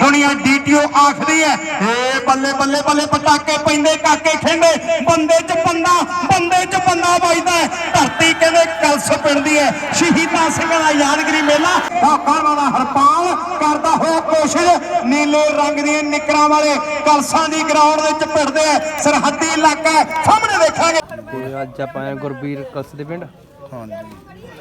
ਦੁਨੀਆ ਡੀਟੀਓ ਆਖਦੀ ਹੈ ਏ ਬੱਲੇ ਬੱਲੇ ਬੱਲੇ ਪਟਾਕੇ ਪੈਂਦੇ ਕਾਕੇ ਖੇਂਦੇ ਬੰਦੇ 'ਚ ਬੰਦਾ ਬੰਦੇ 'ਚ ਬੰਦਾ ਵੱਜਦਾ। ਧਰਤੀ ਕਹਿੰਦੇ ਕਲਸ ਪਿੰਦੀ ਹੈ। ਸ਼ਹੀਦਾਂ ਸਿੰਘਾਂ ਦਾ ਯਾਦਗਰੀ ਮੇਲਾ। ਕਾਕਾ ਵਾਲਾ ਹਰਪਾਲ ਕਰਦਾ ਹੋਇਆ ਕੋਸ਼ਿਸ਼ ਨੀਲੇ ਰੰਗ ਦੀਆਂ ਨਿਕਰਾਂ ਵਾਲੇ ਕਲਸਾਂ ਦੀ ਗਰਾਊਂਡ ਦੇ ਵਿੱਚ ਪਿੜਦੇ ਆ। ਸਰਹੱਦੀ ਇਲਾਕਾ। ਸਾਹਮਣੇ ਦੇਖਾਂਗੇ ਅੱਜ ਆਪਾਂ ਆਏ ਗੁਰਬੀਰ ਕਲਸ ਦੇ ਪਿੰਡ। ਹਾਂਜੀ।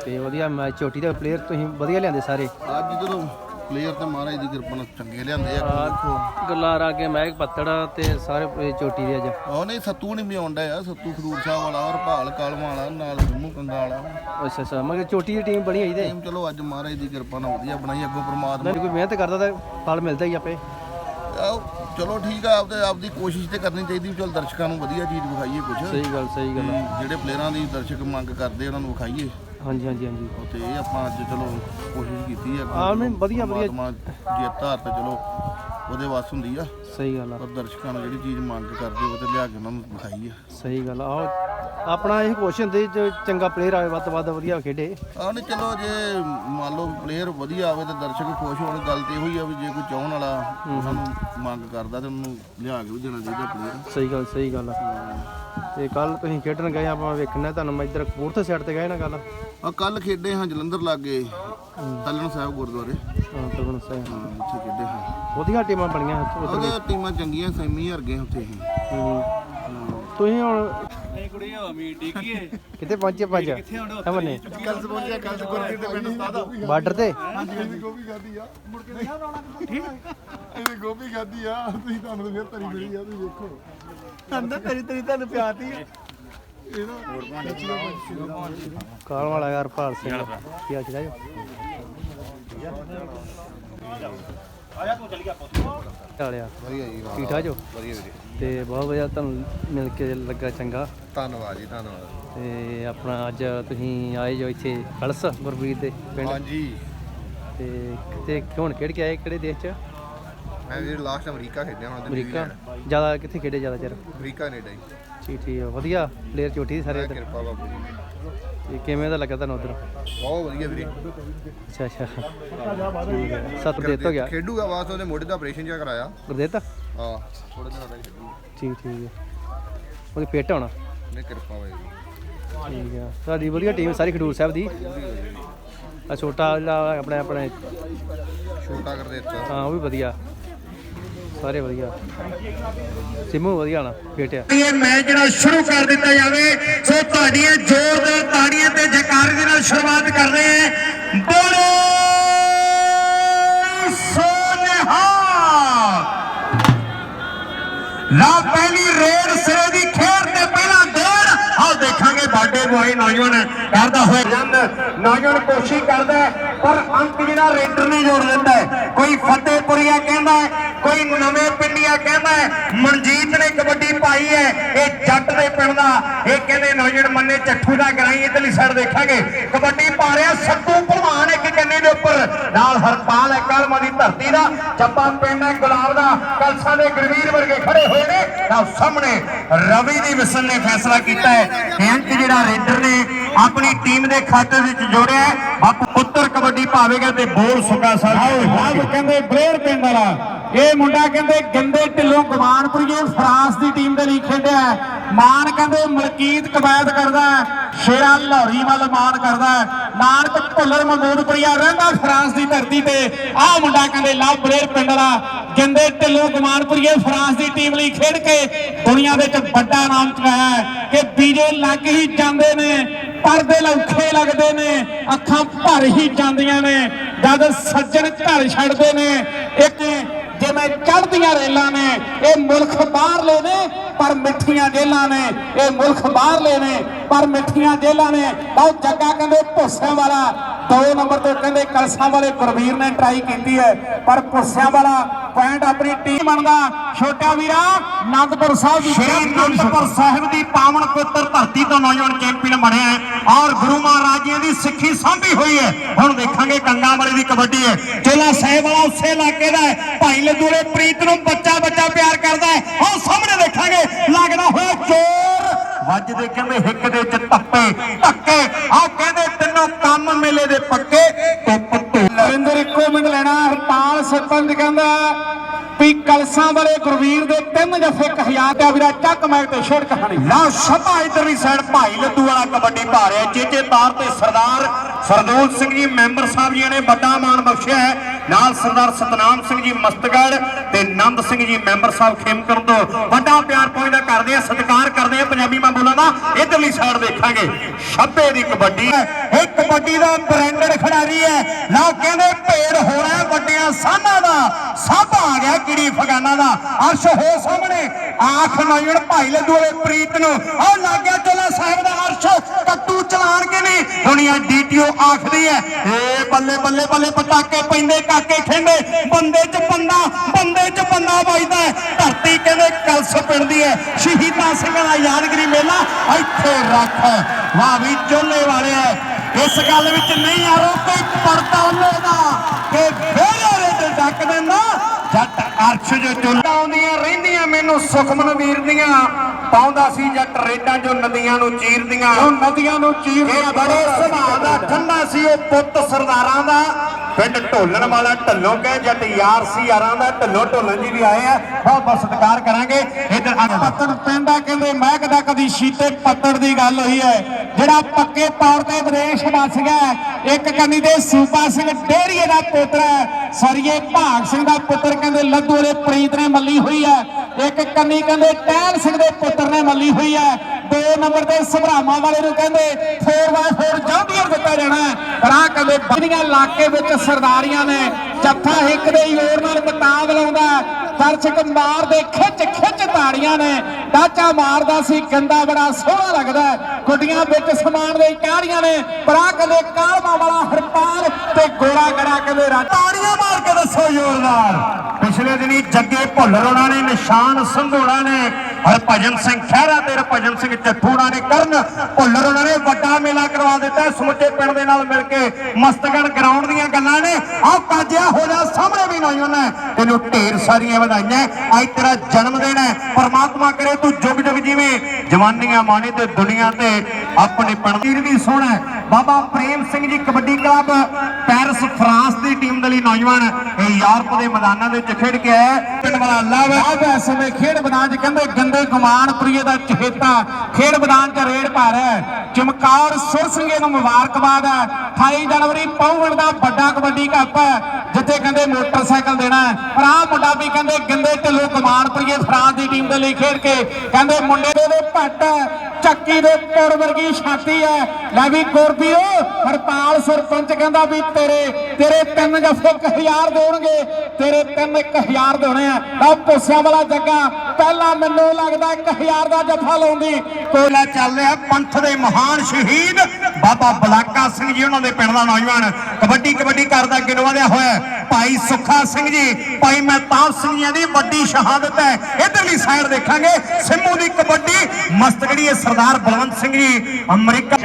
ਤੇ ਵਧੀਆ ਮੈਚ ਚੋਟੀ ਦੇ ਪਲੇਅਰ ਤੁਸੀਂ ਵਧੀਆ ਲਿਆਂਦੇ ਸਾਰੇ। ਅੱਜ ਜਦੋਂ ਪਲੇਅਰ ਤੇ ਮਹਾਰਾਜ ਦੀ ਕਿਰਪਾ ਨਾਲ ਚੰਗੇ ਲਿਆਂਦੇ ਆ। ਦੇਖੋ ਗੱਲਾਂ ਕੇ ਮਹਿਕ ਪੱਤੜ ਤੇ ਸਾਰੇ ਚੋਟੀ ਦੇ ਅੱਜ। ਉਹ ਨਹੀਂ ਸੱਤੂ ਨਹੀਂ ਵੀ ਆਉਂਦਾ ਆ ਸੱਤੂ ਖਡੂਰ ਸਾਹਿਬ ਵਾਲਾ ਔਰ ਭਾਲ ਕਾਲਮਾ ਵਾਲਾ ਨਾਲ ਮੂੰਹ ਕੰਗਾ ਵਾਲਾ। ਅੱਛਾ ਅੱਛਾ ਮਗਰ ਚੋਟੀ ਦੀ ਟੀਮ ਬਣੀ ਆਈ ਤੇ। ਟੀਮ ਚਲੋ ਅੱਜ ਮਹਾਰਾਜ ਦੀ ਕਿਰਪਾ ਨਾਲ ਵਧੀਆ ਬਣਾਈ ਅੱਗੋਂ ਪ੍ਰਮਾਤਮਾ ਜੇ ਕੋਈ ਮਿਹਨਤ ਕਰਦਾ ਤਾਂ ਫਲ ਮਿਲਦਾ ਹੀ ਆਪੇ। ਚਲੋ ਠੀਕ ਆ ਆਪਦੇ ਆਪਦੀ ਕੋਸ਼ਿਸ਼ ਤੇ ਕਰਨੀ ਚਾਹੀਦੀ ਵੀ ਚਲ ਦਰਸ਼ਕਾਂ ਨੂੰ ਵਧੀਆ ਚੀਜ਼ ਵਿਖਾਈਏ ਕੁਝ ਸਹੀ ਗੱਲ ਸਹੀ ਗੱਲ ਆ। ਜਿਹੜੇ ਪਲੇਅਰਾਂ ਦੀ ਦਰਸ਼ਕ ਮੰਗ ਕਰਦੇ ਉਹਨਾਂ ਨੂੰ ਵਿਖਾਈਏ। ਹਾਂਜੀ ਹਾਂਜੀ ਹਾਂਜੀ ਤੇ ਇਹ ਆਪਾਂ ਅੱਜ ਚਲੋ ਕੋਸ਼ਿਸ਼ ਕੀਤੀ ਹੈ ਹਾਂ, ਵਧੀਆ- ਵਧੀਆ। ਹਾਰ ਤੇ ਚਲੋ ਉਹਦੇ ਵੱਸ ਹੁੰਦੀ ਆ ਸਹੀ ਗੱਲ ਆ। ਪਰ ਦਰਸ਼ਕਾਂ ਨੂੰ ਜਿਹੜੀ ਚੀਜ਼ ਮੰਗ ਕਰਦੇ ਉਹ ਤੇ ਲਿਆ ਕੇ ਉਹਨਾਂ ਨੂੰ ਵਿਖਾਈਏ ਸਹੀ ਗੱਲ ਆ। ਆਹ ਆਪਣਾ ਇਹ ਕੋਸ਼ਿਸ਼ ਹੁੰਦੀ ਜੋ ਚੰਗਾ ਪਲੇਅਰ ਆਵੇ ਵੱਧ ਤੋਂ ਵੱਧ ਵਧੀਆ ਖੇਡੇ। ਆਹ ਨਹੀਂ ਚਲੋ ਜੇ ਮੰਨ ਲਓ ਪਲੇਅਰ ਵਧੀਆ ਆਵੇ ਤੇ ਦਰਸ਼ਕ ਖੁਸ਼ ਹੋਣ ਗੱਲ ਤੇ ਇਹੋ ਹੀ ਆ ਵੀ ਜੇ ਕੋਈ ਚਾਹਣ ਵਾਲਾ ਉਹਨਾਂ ਨੂੰ ਮੰਗ ਕਰਦਾ ਤੇ ਉਹਨੂੰ ਲਿਆ ਕੇ ਵੀ ਦੇਣਾ ਚਾਹੀਦਾ ਪਲੇਅਰ ਸਹੀ ਗੱਲ ਸਹੀ ਗੱਲ ਆ। ਤੇ ਕੱਲ ਤੁਸੀਂ ਖੇਡਣ ਗਏ ਆਪਾਂ ਵੇਖਣਾ ਤੁਹਾਨੂੰ ਮੈਂ ਇੱਧਰ ਕਪੂਰਥਲੇ ਸਾਈਡ ਤੇ ਗਏ ਨਾ ਗੱਲ ਆ ਕੱਲ ਖੇਡੇ ਹਾਂ ਜਲੰਧਰ ਲਾਗੇ ਤਲਣ ਸਾਹਿਬ ਗੁਰਦੁਆਰੇ। ਹਾਂ ਤਲਵਣ ਸਾਹਿਬ। ਹਾਂ ਖੇਡੇ ਹਾਂ। ਵਧੀਆ ਟੀਮਾਂ ਬਣੀਆਂ ਉੱਧਰ ਉਹਦੇ ਟੀਮਾਂ ਚੰਗੀਆਂ ਸੈਮੀ ਹਾਰ ਗਏ ਉੱਥੇ ਹੀ। ਹੂੰ। ਤੁਸੀਂ ਹੁਣ ਕਿੱਥੇ ਪਹੁੰਚੇ ਪੰਜ ਹਮਨੇ ਕੱਲ ਪਹੁੰਚਿਆ ਕੱਲ ਗੁਰਪ੍ਰੀਤ ਦੇ ਪਿੰਡ ਉਸਤਾਦ ਬਾਰਡਰ ਤੇ? ਇਹਦੀ ਗੋਭੀ ਖਾਦੀ ਆ। ਮੁੜ ਕੇ ਨਹੀਂ ਆਉਣਾ ਇਹਦੀ ਗੋਭੀ ਖਾਦੀ ਆ। ਤੁਸੀਂ ਤੁਹਾਨੂੰ ਫਿਰ ਤਰੀ ਮਿਲੀ ਆ ਤੁਸੀਂ ਦੇਖੋ। ਅੰਦਰ ਤਰੀ ਤਰੀ ਤੁਹਾਨੂੰ ਪਿਆਤੀ ਕਾਲ ਵਾਲਾ ਯਾਰ ਭਾਲ ਸਿੰਘ। ਕੀ ਹਾਲ ਚਾਲ ਆਇਆ ਤੂੰ ਚੱਲ ਗਿਆ ਚਾਲਿਆ ਵਧੀਆ ਜੀ ਠੀਕ ਠਾਕ ਜੋ? ਵਧੀਆ ਵੀਰੇ। ਤੇ ਬਹੁਤ ਵਧੀਆ ਤੁਹਾਨੂੰ ਮਿਲ ਕੇ ਲੱਗਾ ਚੰਗਾ। ਧੰਨਵਾਦ ਜੀ ਧੰਨਵਾਦ। ਤੇ ਆਪਣਾ ਅੱਜ ਤੁਸੀਂ ਆਏ ਜੋ ਇੱਥੇ ਕਲਸ ਗੁਰਬੀਰ ਦੇ ਪਿੰਡ। ਹਾਂਜੀ। ਤੇ ਕਿਤੇ ਹੁਣ ਖੇਡ ਕੇ ਆਏ ਕਿਹੜੇ ਦੇਸ਼ ਚ? ਮੈਂ ਵੀਰ ਲਾਸਟ ਅਮਰੀਕਾ ਖੇਡਿਆ ਹੁਣ ਅਮਰੀਕਾ। ਜ਼ਿਆਦਾ ਕਿੱਥੇ ਖੇਡੇ ਜ਼ਿਆਦਾ ਚਿਰ? ਅਮਰੀਕਾ ਨੇ ਡਾਈ ਠੀਕ ਠੀਕ। ਵਧੀਆ। ਪਲੇਅਰ ਚੋਟੀ ਸਾਰੇ ਕਿਰਪਾ ਬਾਬੂ ਜੀ। ਤੇ ਕਿਵੇਂ ਦਾ ਲੱਗਾ ਤੁਹਾਨੂੰ ਉਧਰ? ਬਹੁਤ ਵਧੀਆ ਵੀਰੇ। ਅੱਛਾ ਅੱਛਾ। ਹੈ ਸੱਤ ਦੇਤ ਹੋ ਗਿਆ। ਖੇਡੂਗਾ ਵਾਸਤੇ ਉਹਦੇ ਮੋਢੇ ਦਾ ਆਪਰੇਸ਼ਨ ਜਿਹਾ ਕਰਾਇਆ। ਗੁਰਦੇਤਾ ਹਾਂ ਥੋੜੇ ਦਿਨਾਂ ਤੱਕ ਖੇਡੂ। ਠੀਕ ਠੀਕ ਹੈ। ਉਹਦੀ ਪੇਟ ਹੋਣਾ? ਨੇ ਕਿਰਪਾ ਹੋਈ ਠੀਕ ਆ ਸਾਡੀ ਵਧੀਆ ਟੀਮ ਸਾਰੀ ਖਡੂਰ ਸਾਹਿਬ ਦੀ। ਆ ਛੋਟਾ ਜਿਹੜਾ ਆਪਣੇ ਆਪਣੇ ਛੋਟਾ ਕਰ ਦਿੱਤਾ ਹਾਂ ਉਹ ਵੀ ਵਧੀਆ। ਸਾਰੇ ਵਧੀਆ। ਸਿਮੂ ਵਧੀਆ ਨਾ, ਬੇਟਿਆ। ਇਹ ਮੈਚ ਜਿਹੜਾ ਸ਼ੁਰੂ ਕਰ ਦਿੱਤਾ ਜਾਵੇ, ਸੋ ਤੁਹਾਡੀਆਂ ਜ਼ੋਰਦਾਰ ਤਾੜੀਆਂ ਤੇ ਜਕਾਰੇ ਦੇ ਨਾਲ ਸ਼ੁਰੂਆਤ ਕਰ ਰਹੇ ਹਾਂ। ਬੋਲੇ ਸੋਨਹਾ! ਲਾ ਪਹਿਲੀ ਰੇਡ ਸਿਰੇ ਦੀ ਖੇਡ ਤੇ ਪਹਿਲਾ ਦੇਖਾਂਗੇ ਬਾਡੇ ਬੋਏ ਨੌਜਵਾਨ ਕਰਦਾ ਹੋਇਆ। ਜੰਦ ਨੌਜਵਾਨ ਕੋਸ਼ਿਸ਼ ਕਰਦਾ ਪਰ ਅੰਕ ਜਿਹੜਾ ਰੇਡਰ ਨੇ ਜੋੜ ਦਿੰਦਾ ਕੋਈ ਫਤਿਹਪੁਰੀਆ ਕਹਿੰਦਾ ਕੋਈ ਨਵੇਂ ਪਿੰਡੀਆ ਕਹਿੰਦਾ ਮਨਜੀਤ ਨੇ ਕਬੱਡੀ ਪਾਈ ਹੈ, ਇਹ ਜੱਟ ਦੇ ਪਿੰਡ ਦਾ, ਇਹ ਕਹਿੰਦੇ ਨੌਜਵਾਨ ਮੰਨੇ ਚੱਠੂ ਦਾ ਗਰਾਈ ਇਧਰਲੀ ਸਾਈਡ ਦੇਖਾਂਗੇ। ਕਬੱਡੀ ਪਾ ਰਿਹਾ, ਸੱਤੂ ਭਲਵਾਨ ਇੱਕ ਕੰਨੇ ਦੇ ਉੱਪਰ। ਨਾਲ ਹਰਪਾਲ ਹੈ ਕਲਮਾਂ ਦੀ ਧਰਤੀ ਦਾ। ਚੱਪਾ ਪਿੰਡ ਹੈ ਗੁਲਾਬ ਦਾ। ਕਲਸਾਂ ਦੇ ਗੁਰਵੀਰ ਵਰਗੇ ਖੜੇ ਹੋਏ ਨੇ। ਤਾਂ ਸਾਹਮਣੇ ਰਵੀ ਦੀ ਵਿਸਲ ਨੇ ਫੈਸਲਾ ਕੀਤਾ ਹੈ ਅੰਕ ਜਿਹੜਾ ਰੇਡਰ ਨੇ ਆਪਣੀ ਟੀਮ ਦੇ ਖਾਤੇ ਵਿੱਚ ਜੋੜਿਆ ਹੈ। ਬਾਪੂ ਪੁੱਤਰ ਕਬੱਡੀ ਪਾਵੇਗਾ ਤੇ ਬੋਲ ਸੁੱਕਾ ਸਾਹਿਬ ਕਹਿੰਦੇ ਬਲੇਅਰ ਪਿੰਡ ਵਾਲਾ। ਇਹ ਮੁੰਡਾ ਕਹਿੰਦੇ ਗੰਦੇ ਢਿੱਲੋਂ ਗਮਾਨਪੁਰੀਏ ਫਰਾਂਸ ਦੀ ਟੀਮ ਦੇ ਲਈ ਖੇਡਿਆ ਹੈ। ਮਾਨ ਕਹਿੰਦੇ ਮਲਕੀਤ ਕਵਾਇਦ ਕਰਦਾ ਸ਼ੇਰਾ ਲਾਹੌਰੀ ਵੱਲ ਮਾਨ ਕਰਦਾ ਨਾਨਕ ਭੁੱਲਰ ਮਮੂਦਪੁਰੀਆ ਰਹਿੰਦਾ ਫਰਾਂਸ ਦੀ ਧਰਤੀ ਤੇ। ਆਹ ਮੁੰਡਾ ਕਹਿੰਦੇ ਲਵ ਬਲੇਅਰ ਪਿੰਡ ਵਾਲਾ ਗੰਦੇ ਢਿੱਲੋਂ ਗਮਾਨਪੁਰੀਏ ਫਰਾਂਸ ਦੀ ਟੀਮ ਲਈ ਖੇਡ ਕੇ ਦੁਨੀਆ ਦੇ ਵਿੱਚ ਵੱਡਾ ਨਾਮ ਚਲਾਇਆ ਹੈ ਕਿ ਵੀਜ਼ੇ ਲੱਗ ਹੀ ਜਾਂਦੇ ਨੇ, ਪਰਦੇ ਲੌਖੇ ਲੱਗਦੇ ਨੇ, ਅੱਖਾਂ ਭਰ ਹੀ ਜਾਂਦੀਆਂ ਨੇ। ਜਦ ਸੱਜਣ ਘਰ ਛੱਡਦੇ ਨੇ, ਇੱਕ ਜਿਵੇਂ ਚੜਦੀਆਂ ਰੇਲਾਂ ਨੇ, ਇਹ ਮੁਲਕ ਬਾਹਰਲੇ ਨੇ, ਪਰ ਮਿੱਠੀਆਂ ਜੇਲਾਂ ਨੇ। ਇਹ ਮੁਲਕ ਬਾਹਰਲੇ ਨੇ, ਪਰ ਮਿੱਠੀਆਂ ਜੇਲਾਂ ਨੇ। ਬਹੁਤ ਜੱਗਾ ਕਹਿੰਦੇ ਭੁੱਸਿਆਂ ਵਾਲਾ ਦੋ ਨੰਬਰ ਤੋਂ ਕਹਿੰਦੇ ਕਲਸਾਂ ਵਾਲੇ ਗੁਰਵੀਰ ਨੇ ਟਰਾਈ ਕੀਤੀ ਹੈ ਪਰ ਭੁੱਸਿਆਂ ਵਾਲਾ ਪੁਆਇੰਟ ਆਪਣੀ ਟੀਮ ਬਣਦਾ। ਛੋਟਾ ਵੀਰਾ ਆਨੰਦਪੁਰ ਸਾਹਿਬ ਦੀ ਸ਼੍ਰੀ ਆਨੰਦਪੁਰ ਸਾਹਿਬ ਦੀ ਪਾਵਨ ਪੁੱਤਰ ਧਰਤੀ ਤੋਂ ਨੌਜਵਾਨ ਚੈਂਪੀਅਨ ਬਣਿਆ ਹੈ ਔਰ ਗੁਰੂ ਮਹਾਰਾਜਿਆਂ ਦੀ ਸਿੱਖੀ ਸਾਂਭੀ ਹੋਈ ਹੈ। ਹੁਣ ਦੇਖਾਂਗੇ ਕੰਗਾ ਵਾਲੇ ਦੀ ਕਬੱਡੀ ਹੈ। ਚੋਲਾ ਸਾਹਿਬ ਵਾਲਾ ਉਸੇ ਇਲਾਕੇ ਦਾ ਹੈ। ਭਾਈ ਲਦੂਲੇ ਪ੍ਰੀਤ ਨੂੰ ਬੱਚਾ ਬੱਚਾ ਪਿਆਰ ਕਰਦਾ ਹੈ। ਹੁਣ ਸਾਹਮਣੇ ਦੇਖਾਂਗੇ। ਲੱਗਦਾ ਹੋਇਆ ਚੋਰ ਵੱਜਦੇ ਕਹਿੰਦੇ ਹਿੱਕ ਦੇ ਚ ਟੱਪੇ ਧੱਕੇ। ਆਹ ਕਹਿੰਦੇ ਤਿੰਨੋਂ ਕੰਮ ਮੇਲੇ ਦੇ ਪੱਕੇ ਟੁੱਪ ਰਵਿੰਦਰ ਇੱਕੋ ਮਿੰਟ ਲੈਣਾ ਹਰਪਾਲ ਸਰਪੰਚ ਕਹਿੰਦਾ ਵੀ ਕਲਸਾਂ ਵਾਲੇ ਗੁਰਵੀਰ ਦੇ ਤਿੰਨ ਜਫੇ 1000 ਦਾ ਵੀਰਾ ਚੱਕ ਮੈਕ ਤੇ ਛੇੜ ਕਹਾਣੀ। ਲਓ ਸਭਾ ਇਧਰਲੀ ਸਾਈਡ ਭਾਈ ਲੱਡੂ ਵਾਲਾ ਕਬੱਡੀ ਰਿਹਾ ਚੇਚੇ ਤਾਰ ਤੇ ਸਰਦਾਰ ਸਰਦੂਲ ਸਿੰਘ ਜੀ ਮੈਂਬਰ ਸਾਹਿਬ ਜੀ ਨੇ ਵੱਡਾ ਮਾਣ ਬਖਸ਼ਿਆ ਹੈ। ਨਾਲ ਸਰਦਾਰ ਸਤਨਾਮ ਸਿੰਘ ਜੀ ਮਸਤਗੜ ਤੇ ਨੰਦ ਸਿੰਘ ਜੀ ਮੈਂਬਰ ਸਾਹਿਬ ਖੇਮਕਰਨ ਤੋਂ ਵੱਡਾ ਪਿਆਰ ਪਹੁੰਚਦਾ ਕਰਦੇ ਆ, ਸਤਿਕਾਰ ਕਰਦੇ ਆ ਪੰਜਾਬੀ ਮੈਂ ਬੋਲਾਂਗਾ ਇਧਰਲੀ ਸਾਈਡ ਦੇਖਾਂਗੇ, ਛੱਬੇ ਦੀ ਕਬੱਡੀ ਇਹ ਕਬੱਡੀ ਦਾ ਬ੍ਰਾਂਡਡ ਖਿਡਾਰੀ ਹੈ। ਨਾ ਕਹਿੰਦੇ ਭੇੜ ਹੋ ਰਿਹਾ ਵੱਡਿਆਂ ਸਾਨਾਂ ਦਾ। ਸਭ ਆ ਗਿਆ ਕਿੜੀ ਫਗਾਨਾ ਦਾ। ਅਰਸ਼ ਹੋ ਸਾਹਮਣੇ। ਆਖ ਨੌਜਣ ਭਾਈ ਲੱਡੂ ਵਾਲੇ ਪ੍ਰੀਤ ਨੂੰ। ਆਹ ਲੱਗਿਆ ਚੋਲਾ ਸਾਹਿਬ ਦਾ ਅਰਸ਼। ਕੱਟੂ ਚਲਾਣ ਕੇ ਨਹੀਂ। ਦੁਨੀਆ ਡੀਟੀਓ ਆਖਦੀ ਹੈ ਏ ਬੱਲੇ ਬੱਲੇ ਬੱਲੇ ਪਟਾਕੇ ਪੈਂਦੇ, ਕਾਕੇ ਖੇਂਦੇ, ਬੰਦੇ 'ਚ ਬੰਦਾ ਬੰਦੇ 'ਚ ਬੰਦਾ ਵੱਜਦਾ ਧਰਤੀ ਕਹਿੰਦੇ ਕਲਸ ਪਿੰਦੀ ਹੈ ਸ਼ਹੀਦਾਂ ਸਿੰਘਾਂ ਦਾ ਯਾਦਗਰੀ ਮੇਲਾ ਇੱਥੇ ਰੱਖ। ਵਾਹ ਵੀ ਚੋਲੇ ਵਾਲੇ ਇਸ ਗੱਲ ਵਿੱਚ ਨਹੀਂ ਆਰੋ ਕੋਈ ਪਰਦਾ ਉਹਨੇ ਦਾ। ਕਿ ਵੇਲੇ ਤੇ ਡੱਕ ਦਿੰਦਾ। ਜੱਟ ਅਰਸ਼ ਜੋ ਚੁੱਲਾ ਆਉਂਦੀਆਂ ਰਹਿੰਦੀਆਂ ਮੈਨੂੰ ਸੁਖਮਨ ਵੀਰ ਦੀਆਂ। ਪਾਉਂਦਾ ਸੀ ਜੱਟ ਰੇਡਾਂ ਜੋ ਨਦੀਆਂ ਨੂੰ ਚੀਰਦੀਆਂ। ਉਹ ਨਦੀਆਂ ਨੂੰ ਚੀਰਦੀਆਂ ਬੜੇ ਸੁਭਾਅ ਦਾ ਠੰਡਾ ਸੀ ਉਹ ਪੁੱਤ ਸਰਦਾਰਾਂ ਦਾ। ਪਿੰਡ ਢੋਲਣ ਵਾਲਾ ਢੱਲੋਂ ਕਹੇ ਜੱਟ ਯਾਰ ਸੀ ਯਾਰਾਂ ਦਾ। ਢੱਲੋਂ ਢੋਲਣ ਜੀ ਵੀ ਆਏ ਆ। ਬਹੁਤ ਬਹੁਤ ਸਤਿਕਾਰ ਕਰਾਂਗੇ। ਇਧਰ ਆ ਪੱਤਣ ਪੈਂਦਾ ਕਹਿੰਦੇ ਮਹਿਕਦਾ ਕਦੀ ਸ਼ੀਤੇ ਪੱਤਣ ਦੀ ਗੱਲ ਹੋਈ ਹੈ। ਜਿਹੜਾ ਪੱਕੇ ਤੌਰ ਤੇ ਵਿਦੇਸ਼ ਵਸ ਗਿਆ। ਇੱਕ ਕੰਨੀ ਦੇ ਸੂਬਾ ਸਿੰਘ ਡੇਰੀਏ ਦਾ ਪੁੱਤਰ ਹੈ। ਸਰੀਏ ਭਾਗ ਸਿੰਘ ਦਾ ਪੁੱਤਰ ਕਹਿੰਦੇ ਲੱਡੂ ਦੇ ਪ੍ਰੀਤ ਨੇ ਮੱਲੀ ਹੋਈ ਹੈ। ਇੱਕ ਕੰਨੀ ਕਹਿੰਦੇ ਟਹਿਲ ਸਿੰਘ ਦੇ ਪੁੱਤਰ ਨੇ ਮੱਲੀ ਹੋਈ ਹੈ। ਦੋ ਨੰਬਰ ਤੇ ਸਭਰਾਵਾਂ ਵਾਲੇ ਨੂੰ ਕਹਿੰਦੇ 4x4 ਜੰਪੀਅਰ ਦਿੱਤਾ ਜਾਣਾ ਰਾਹ ਪਰ ਆਹ ਕਹਿੰਦੇ ਬੜੀਆਂ ਇਲਾਕੇ ਵਿੱਚ ਸਰਦਾਰੀਆਂ ਨੇ ਜੱਥਾ ਇੱਕ ਦੇ ਜ਼ੋਰ ਨਾਲ ਮਤਾਬ ਲਾਉਂਦਾ ਹੈ। ਦਰਸ਼ਕ ਮਾਰਦੇ ਖਿੱਚ ਖਿੱਚ ਤਾੜੀਆਂ ਨੇ। ਡਾਚਾ ਮਾਰਦਾ ਸੀ, ਗੰਦਾ ਬੜਾ ਸੋਹਣਾ ਲੱਗਦਾ ਗੁੱਡੀਆਂ ਵਿੱਚ ਸਮਾਨ ਦੇ ਕਾੜੀਆਂ ਨੇ। ਪਰਾ ਕਦੇ ਕਾਲਵਾ ਵਾਲਾ ਹਰਪਾਲ ਤੇ ਗੋਰਾ ਗੜਾ ਕਦੇ ਤਾੜੀਆਂ ਮਾਰ ਕੇ ਦੱਸੋ ਜ਼ੋਰਦਾਰ। ਪਿਛਲੇ ਦਿਨੀ ਜੱਗੇ ਭੁੱਲਰ ਉਹਨਾਂ ਨੇ, ਨਿਸ਼ਾਨ ਸੰਧੋੜਾ ਨੇ। ਹਰਭਜਨ ਸਿੰਘ ਖਹਿਰਾ ਤੇ ਹਰਭਜਨ ਸਿੰਘ ਚੱਠੂੜਾ ਨੇ ਕਰਨ ਭੁੱਲਰ ਉਹਨਾਂ ਨੇ। ਵੱਡਾ ਮੇਲਾ ਕਰਵਾ ਦਿੱਤਾ ਸਮੁੱਚੇ ਪਿੰਡ ਦੇ ਨਾਲ ਮਿਲ ਕੇ ਮਸਤਗੜ ਗਰਾਊਂਡ ਦੀਆਂ ਗੱਲਾਂ ਨੇ। ਆਹ ਕਾਜਿਆ ਹੋ ਜਾ ਸਾਹਮਣੇ ਵੀ ਨਹੀਂ ਉਹਨਾਂ ਤੈਨੂੰ ਢੇਰ ਸਾਰੀਆਂ ਵਧਾਈਆਂ। ਅੱਜ ਤੇਰਾ ਜਨਮ ਦਿਨ ਹੈ। ਪਰਮਾਤਮਾ ਕਰੇ ਤੂੰ ਜੁਗ ਜੁਗ ਜਿਵੇਂ ਜਵਾਨੀਆਂ ਮਾਣੇ ਤੇ ਦੁਨੀਆ ਤੇ ਆਪਣੇ ਪਿੰਡ ਦੀ ਵੀ ਸੋਹਣਾ। Baba Prem Singh ji kabaddi club Paris France ਦੀ ਟੀਮ ਦੇ ਲਈ ਨੌਜਵਾਨ ਇਹ ਯੂਰਪ ਦੇ ਮੈਦਾਨਾਂ ਦੇ ਵਿੱਚ ਖੇਡ ਕੇ ਆਇਆ ਪਿੰਡ ਵਾਲਾ ਲਵ ਇਸ ਸਮੇਂ ਖੇਡ ਮੈਦਾਨ 'ਚ ਕਹਿੰਦੇ ਗੰਦੇ ਗੁਮਾਨ ਪ੍ਰੀਏ ਦਾ ਚਹੇਤਾ ਖੇਡ ਮੈਦਾਨ 'ਚ ਰੇਡ ਪਾ ਰਿਹਾ ਹੈ। ਚਮਕੌਰ ਸੁਰ ਸਿੰਘੇ ਨੂੰ ਮੁਬਾਰਕਬਾਦ ਹੈ। 28 ਜਨਵਰੀ ਪੌਵਣ ਦਾ ਵੱਡਾ ਕਬੱਡੀ ਕੱਪ ਹੈ ਜਿੱਥੇ ਕਹਿੰਦੇ ਮੋਟਰਸਾਈਕਲ ਦੇਣਾ ਪਰ ਆਹ ਮੁੰਡਾ ਵੀ ਕਹਿੰਦੇ ਗੰਦੇ ਢਿੱਲੋਂ ਗੁਮਾਨ ਪ੍ਰੀਏ ਫਰਾਂਸ ਦੀ ਟੀਮ ਦੇ ਲਈ ਖੇਡ ਕੇ ਕਹਿੰਦੇ ਮੁੰਡੇ ਦੇ ਦੇ ਭੱਟ ਚੱਕੀ ਦੇ ਪੁਰ ਵਰਗੀ ਛਾਤੀ ਹੈ। ਲੈ ਵੀ ਗੁਰਦੀਓ ਹਰਪਾਲ ਸਰਪੰਚ ਕਹਿੰਦਾ ਵੀ ਤੇਰੇ ਤੇਰੇ ਤਿੰਨ ਜਫੇ 1000 ਦੇਣਗੇ। ਤੇਰੇ ਤਿੰਨ 1000 ਦੇਣੇ ਆ। ਲਓ ਪੁੱਸਿਆਂ ਵਾਲਾ ਜੱਗਾ, ਪਹਿਲਾਂ ਮੈਨੂੰ ਲੱਗਦਾ 1000 ਦਾ ਜਫਾ ਲਾਉਂਦੀ। ਕੋਲਾ ਚੱਲ ਰਿਹਾ, ਪੰਥ ਦੇ ਮਹਾਨ ਸ਼ਹੀਦ ਬਾਬਾ ਬਲਾਕਾ ਸਿੰਘ ਜੀ, ਉਹਨਾਂ ਦੇ ਪਿੰਡ ਦਾ ਨੌਜਵਾਨ। ਕਬੱਡੀ ਕਬੱਡੀ ਕਰਦਾ ਅੱਗੇ ਹੋਇਆ ਭਾਈ ਸੁੱਖਾ ਸਿੰਘ ਜੀ, ਭਾਈ ਮਹਿਤਾਬ ਸਿੰਘ ਜੀ ਦੀ ਵੱਡੀ ਸ਼ਹਾਦਤ ਹੈ। ਇਧਰਲੀ ਸਾਈਡ ਦੇਖਾਂਗੇ, ਸਿੰਮੂ ਦੀ ਕਬੱਡੀ ਮਸਤਗੜੀ ਇਹ ਸਰਦਾਰ ਬਲਵੰਤ ਸਿੰਘ ਜੀ ਅਮਰੀਕਾ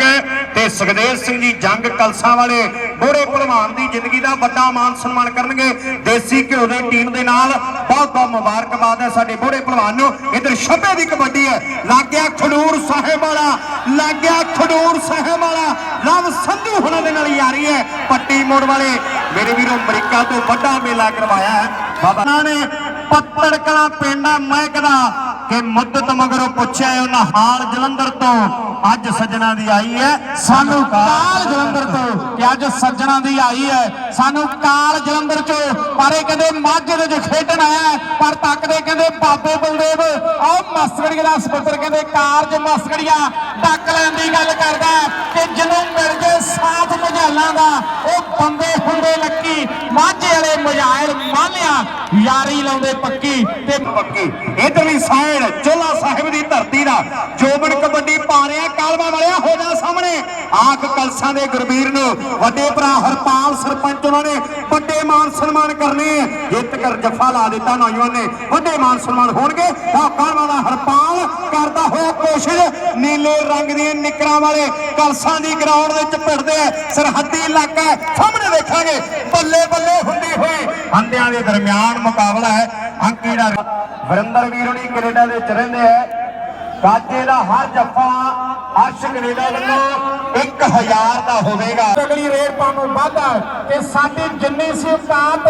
ਤੇ ਸੁਖਦੇਵ ਸਿੰਘ ਜੀ ਜੰਗ ਕਲਸਾ ਵਾਲੇ ਬੋੜੇ ਭਲਵਾਨ ਦੀ ਜ਼ਿੰਦਗੀ ਦਾ ਵੱਡਾ ਮਾਨ ਸਨਮਾਨ ਕਰਨਗੇ। ਦੇਸੀ ਘਿਓ ਦੀ ਟੀਮ ਦੇ ਨਾਲ ਬਹੁਤ ਬਹੁਤ ਮੁਬਾਰਕਬਾਦ ਹੈ ਸਾਡੇ ਬੋੜੇ ਭਲਵਾਨ ਨੂੰ। ਇਧਰ ਛੱਬੇ ਦੀ ਕਬੱਡੀ ਹੈ। ਲੱਗਿਆ ਖਡੂਰ ਸਾਹਿਬ ਵਾਲਾ, ਲੱਗਿਆ ਖਡੂਰ ਸਾਹਿਬ ਵਾਲਾ। ਲਵ ਸੰਧੂ ਹੁਣਾਂ ਦੇ ਨਾਲ ਯਾਰੀ ਹੈ ਪੱਟੀ ਮੋੜ ਵਾਲੇ। ਮੇਰੇ ਵੀਰੋ, ਅਮਰੀਕਾ ਤੋਂ ਵੱਡਾ ਮੇਲਾ ਕਰਵਾਇਆ ਹੈ। ਬਾਬਾ ਨੇ ਪੱਤੜ ਕਲਾ ਪਿੰਡਾਂ ਮਹਿਕ ਦਾ ਕਿ ਮੁੱਦਤ ਮਗਰੋਂ ਪੁੱਛਿਆ ਉਹਨਾਂ ਹਾਲ ਜਲੰਧਰ ਤੋਂ ਅੱਜ ਸੱਜਣਾ ਦੀ ਆਈ ਹੈ। ਸਾਨੂੰ ਕਾਲ ਜਲੰਧਰ ਤੋਂ ਕਿ ਅੱਜ ਸੱਜਣਾ ਦੀ ਆਈ ਹੈ। ਸਾਨੂੰ ਕਾਲ ਜਲੰਧਰ ਚੋਂ। ਪਰ ਇਹ ਕਹਿੰਦੇ ਮਾਝੇ ਦੇ ਵਿੱਚ ਖੇਡਣ ਆਇਆ ਪਰ ਤੱਕਦੇ ਕਹਿੰਦੇ ਬਾਬੇ ਬਲਦੇਵ। ਆਹ ਮਸਕੜੀ ਦਾ ਸਪੁੱਤਰ ਕਹਿੰਦੇ ਕਾਰਜ ਮਸਕੜੀਆ ਡੱਕ ਲੈਣ ਦੀ ਗੱਲ ਕਰਦਾ ਕਿ ਜਿਹਨੂੰ ਮਿਲ ਜੇ ਸਾਥ ਮਝਾਲਾਂ ਦਾ, ਉਹ ਬੰਦੇ ਹੁੰਦੇ ਲੱਕੀ। ਮਾਝੇ ਵਾਲੇ ਮਝਾਇਲ ਮਾਲਿਆ ਯਾਰੀ ਲਾਉਂਦੇ ਪੱਕੀ ਤੇ ਪੱਕੀ। ਇਧਰਲੀ ਸਾਈਡ ਚੋਲਾ ਸਾਹਿਬ ਦੀ ਧਰਤੀ ਦਾ ਜੋਬਨ ਕਬੱਡੀ ਪਾ ਰਿਹਾ ਕਾਲਵਾ ਵਾਲਿਆ ਹੋ ਜਾ ਸਾਹਮਣੇ ਕਲਸਾਂ ਦੇ ਗੁਰਬੀਰ ਨੂੰ, ਵੱਡੇ ਭਰਾ ਹਰਪਾਲ ਸਰਪੰਚ ਉਹਨਾਂ ਨੇ ਵੱਡੇ ਮਾਨ ਸਨਮਾਨ ਕਰਨੇ ਜਿੱਤ ਕਰ ਜੱਫਾ ਲਾ ਦਿੱਤਾ ਨੌਜਵਾਨ ਨੇ। ਵੱਡੇ ਮਾਨ ਸਨਮਾਨ ਹੋਣਗੇ। ਤਾਂ ਕਾਲਵਾ ਹਰਪਾਲ, ਕਰਦਾ ਹੋਇਆ ਕੋਸ਼ਿਸ਼। ਨੀਲੇ ਰੰਗ ਦੀਆਂ ਨਿਕਰਾਂ ਵਾਲੇ ਕਲਸਾਂ ਦੀ ਗਰਾਊਂਡ ਵਿੱਚ ਭਿੜਦੇ ਸਰਹੱਦੀ ਇਲਾਕਾ ਸਾਹਮਣੇ ਦੇਖਾਂਗੇ ਬੱਲੇ ਬੱਲੇ ਹੁੰਦੀ ਹੋਈ। ਹੰਦਿਆਂ ਦੇ ਦਰਮਿਆਨ ਮੁਕਾਬਲਾ ਹੈ। ਅੰਕੀ ਦਾ ਵਰਿੰਦਰ ਵੀਰ ਹੁਣੀ ਕੈਨੇਡਾ ਦੇ ਵਿੱਚ ਰਹਿੰਦੇ ਆ। ਕਾਜੇ ਦਾ ਹਰ ਜੱਫਾ ਅਰਸ਼ ਕੈਨੇਡਾ ਵੱਲੋਂ 1000 ਦਾ ਹੋਵੇਗਾ। ਅਗਲੀ ਰੇਡ ਪਾਉਣ ਨੂੰ ਵਾਧਾ ਕਿ ਸਾਡੀ ਜਿੰਨੀ ਸੀ ਔਕਾਤ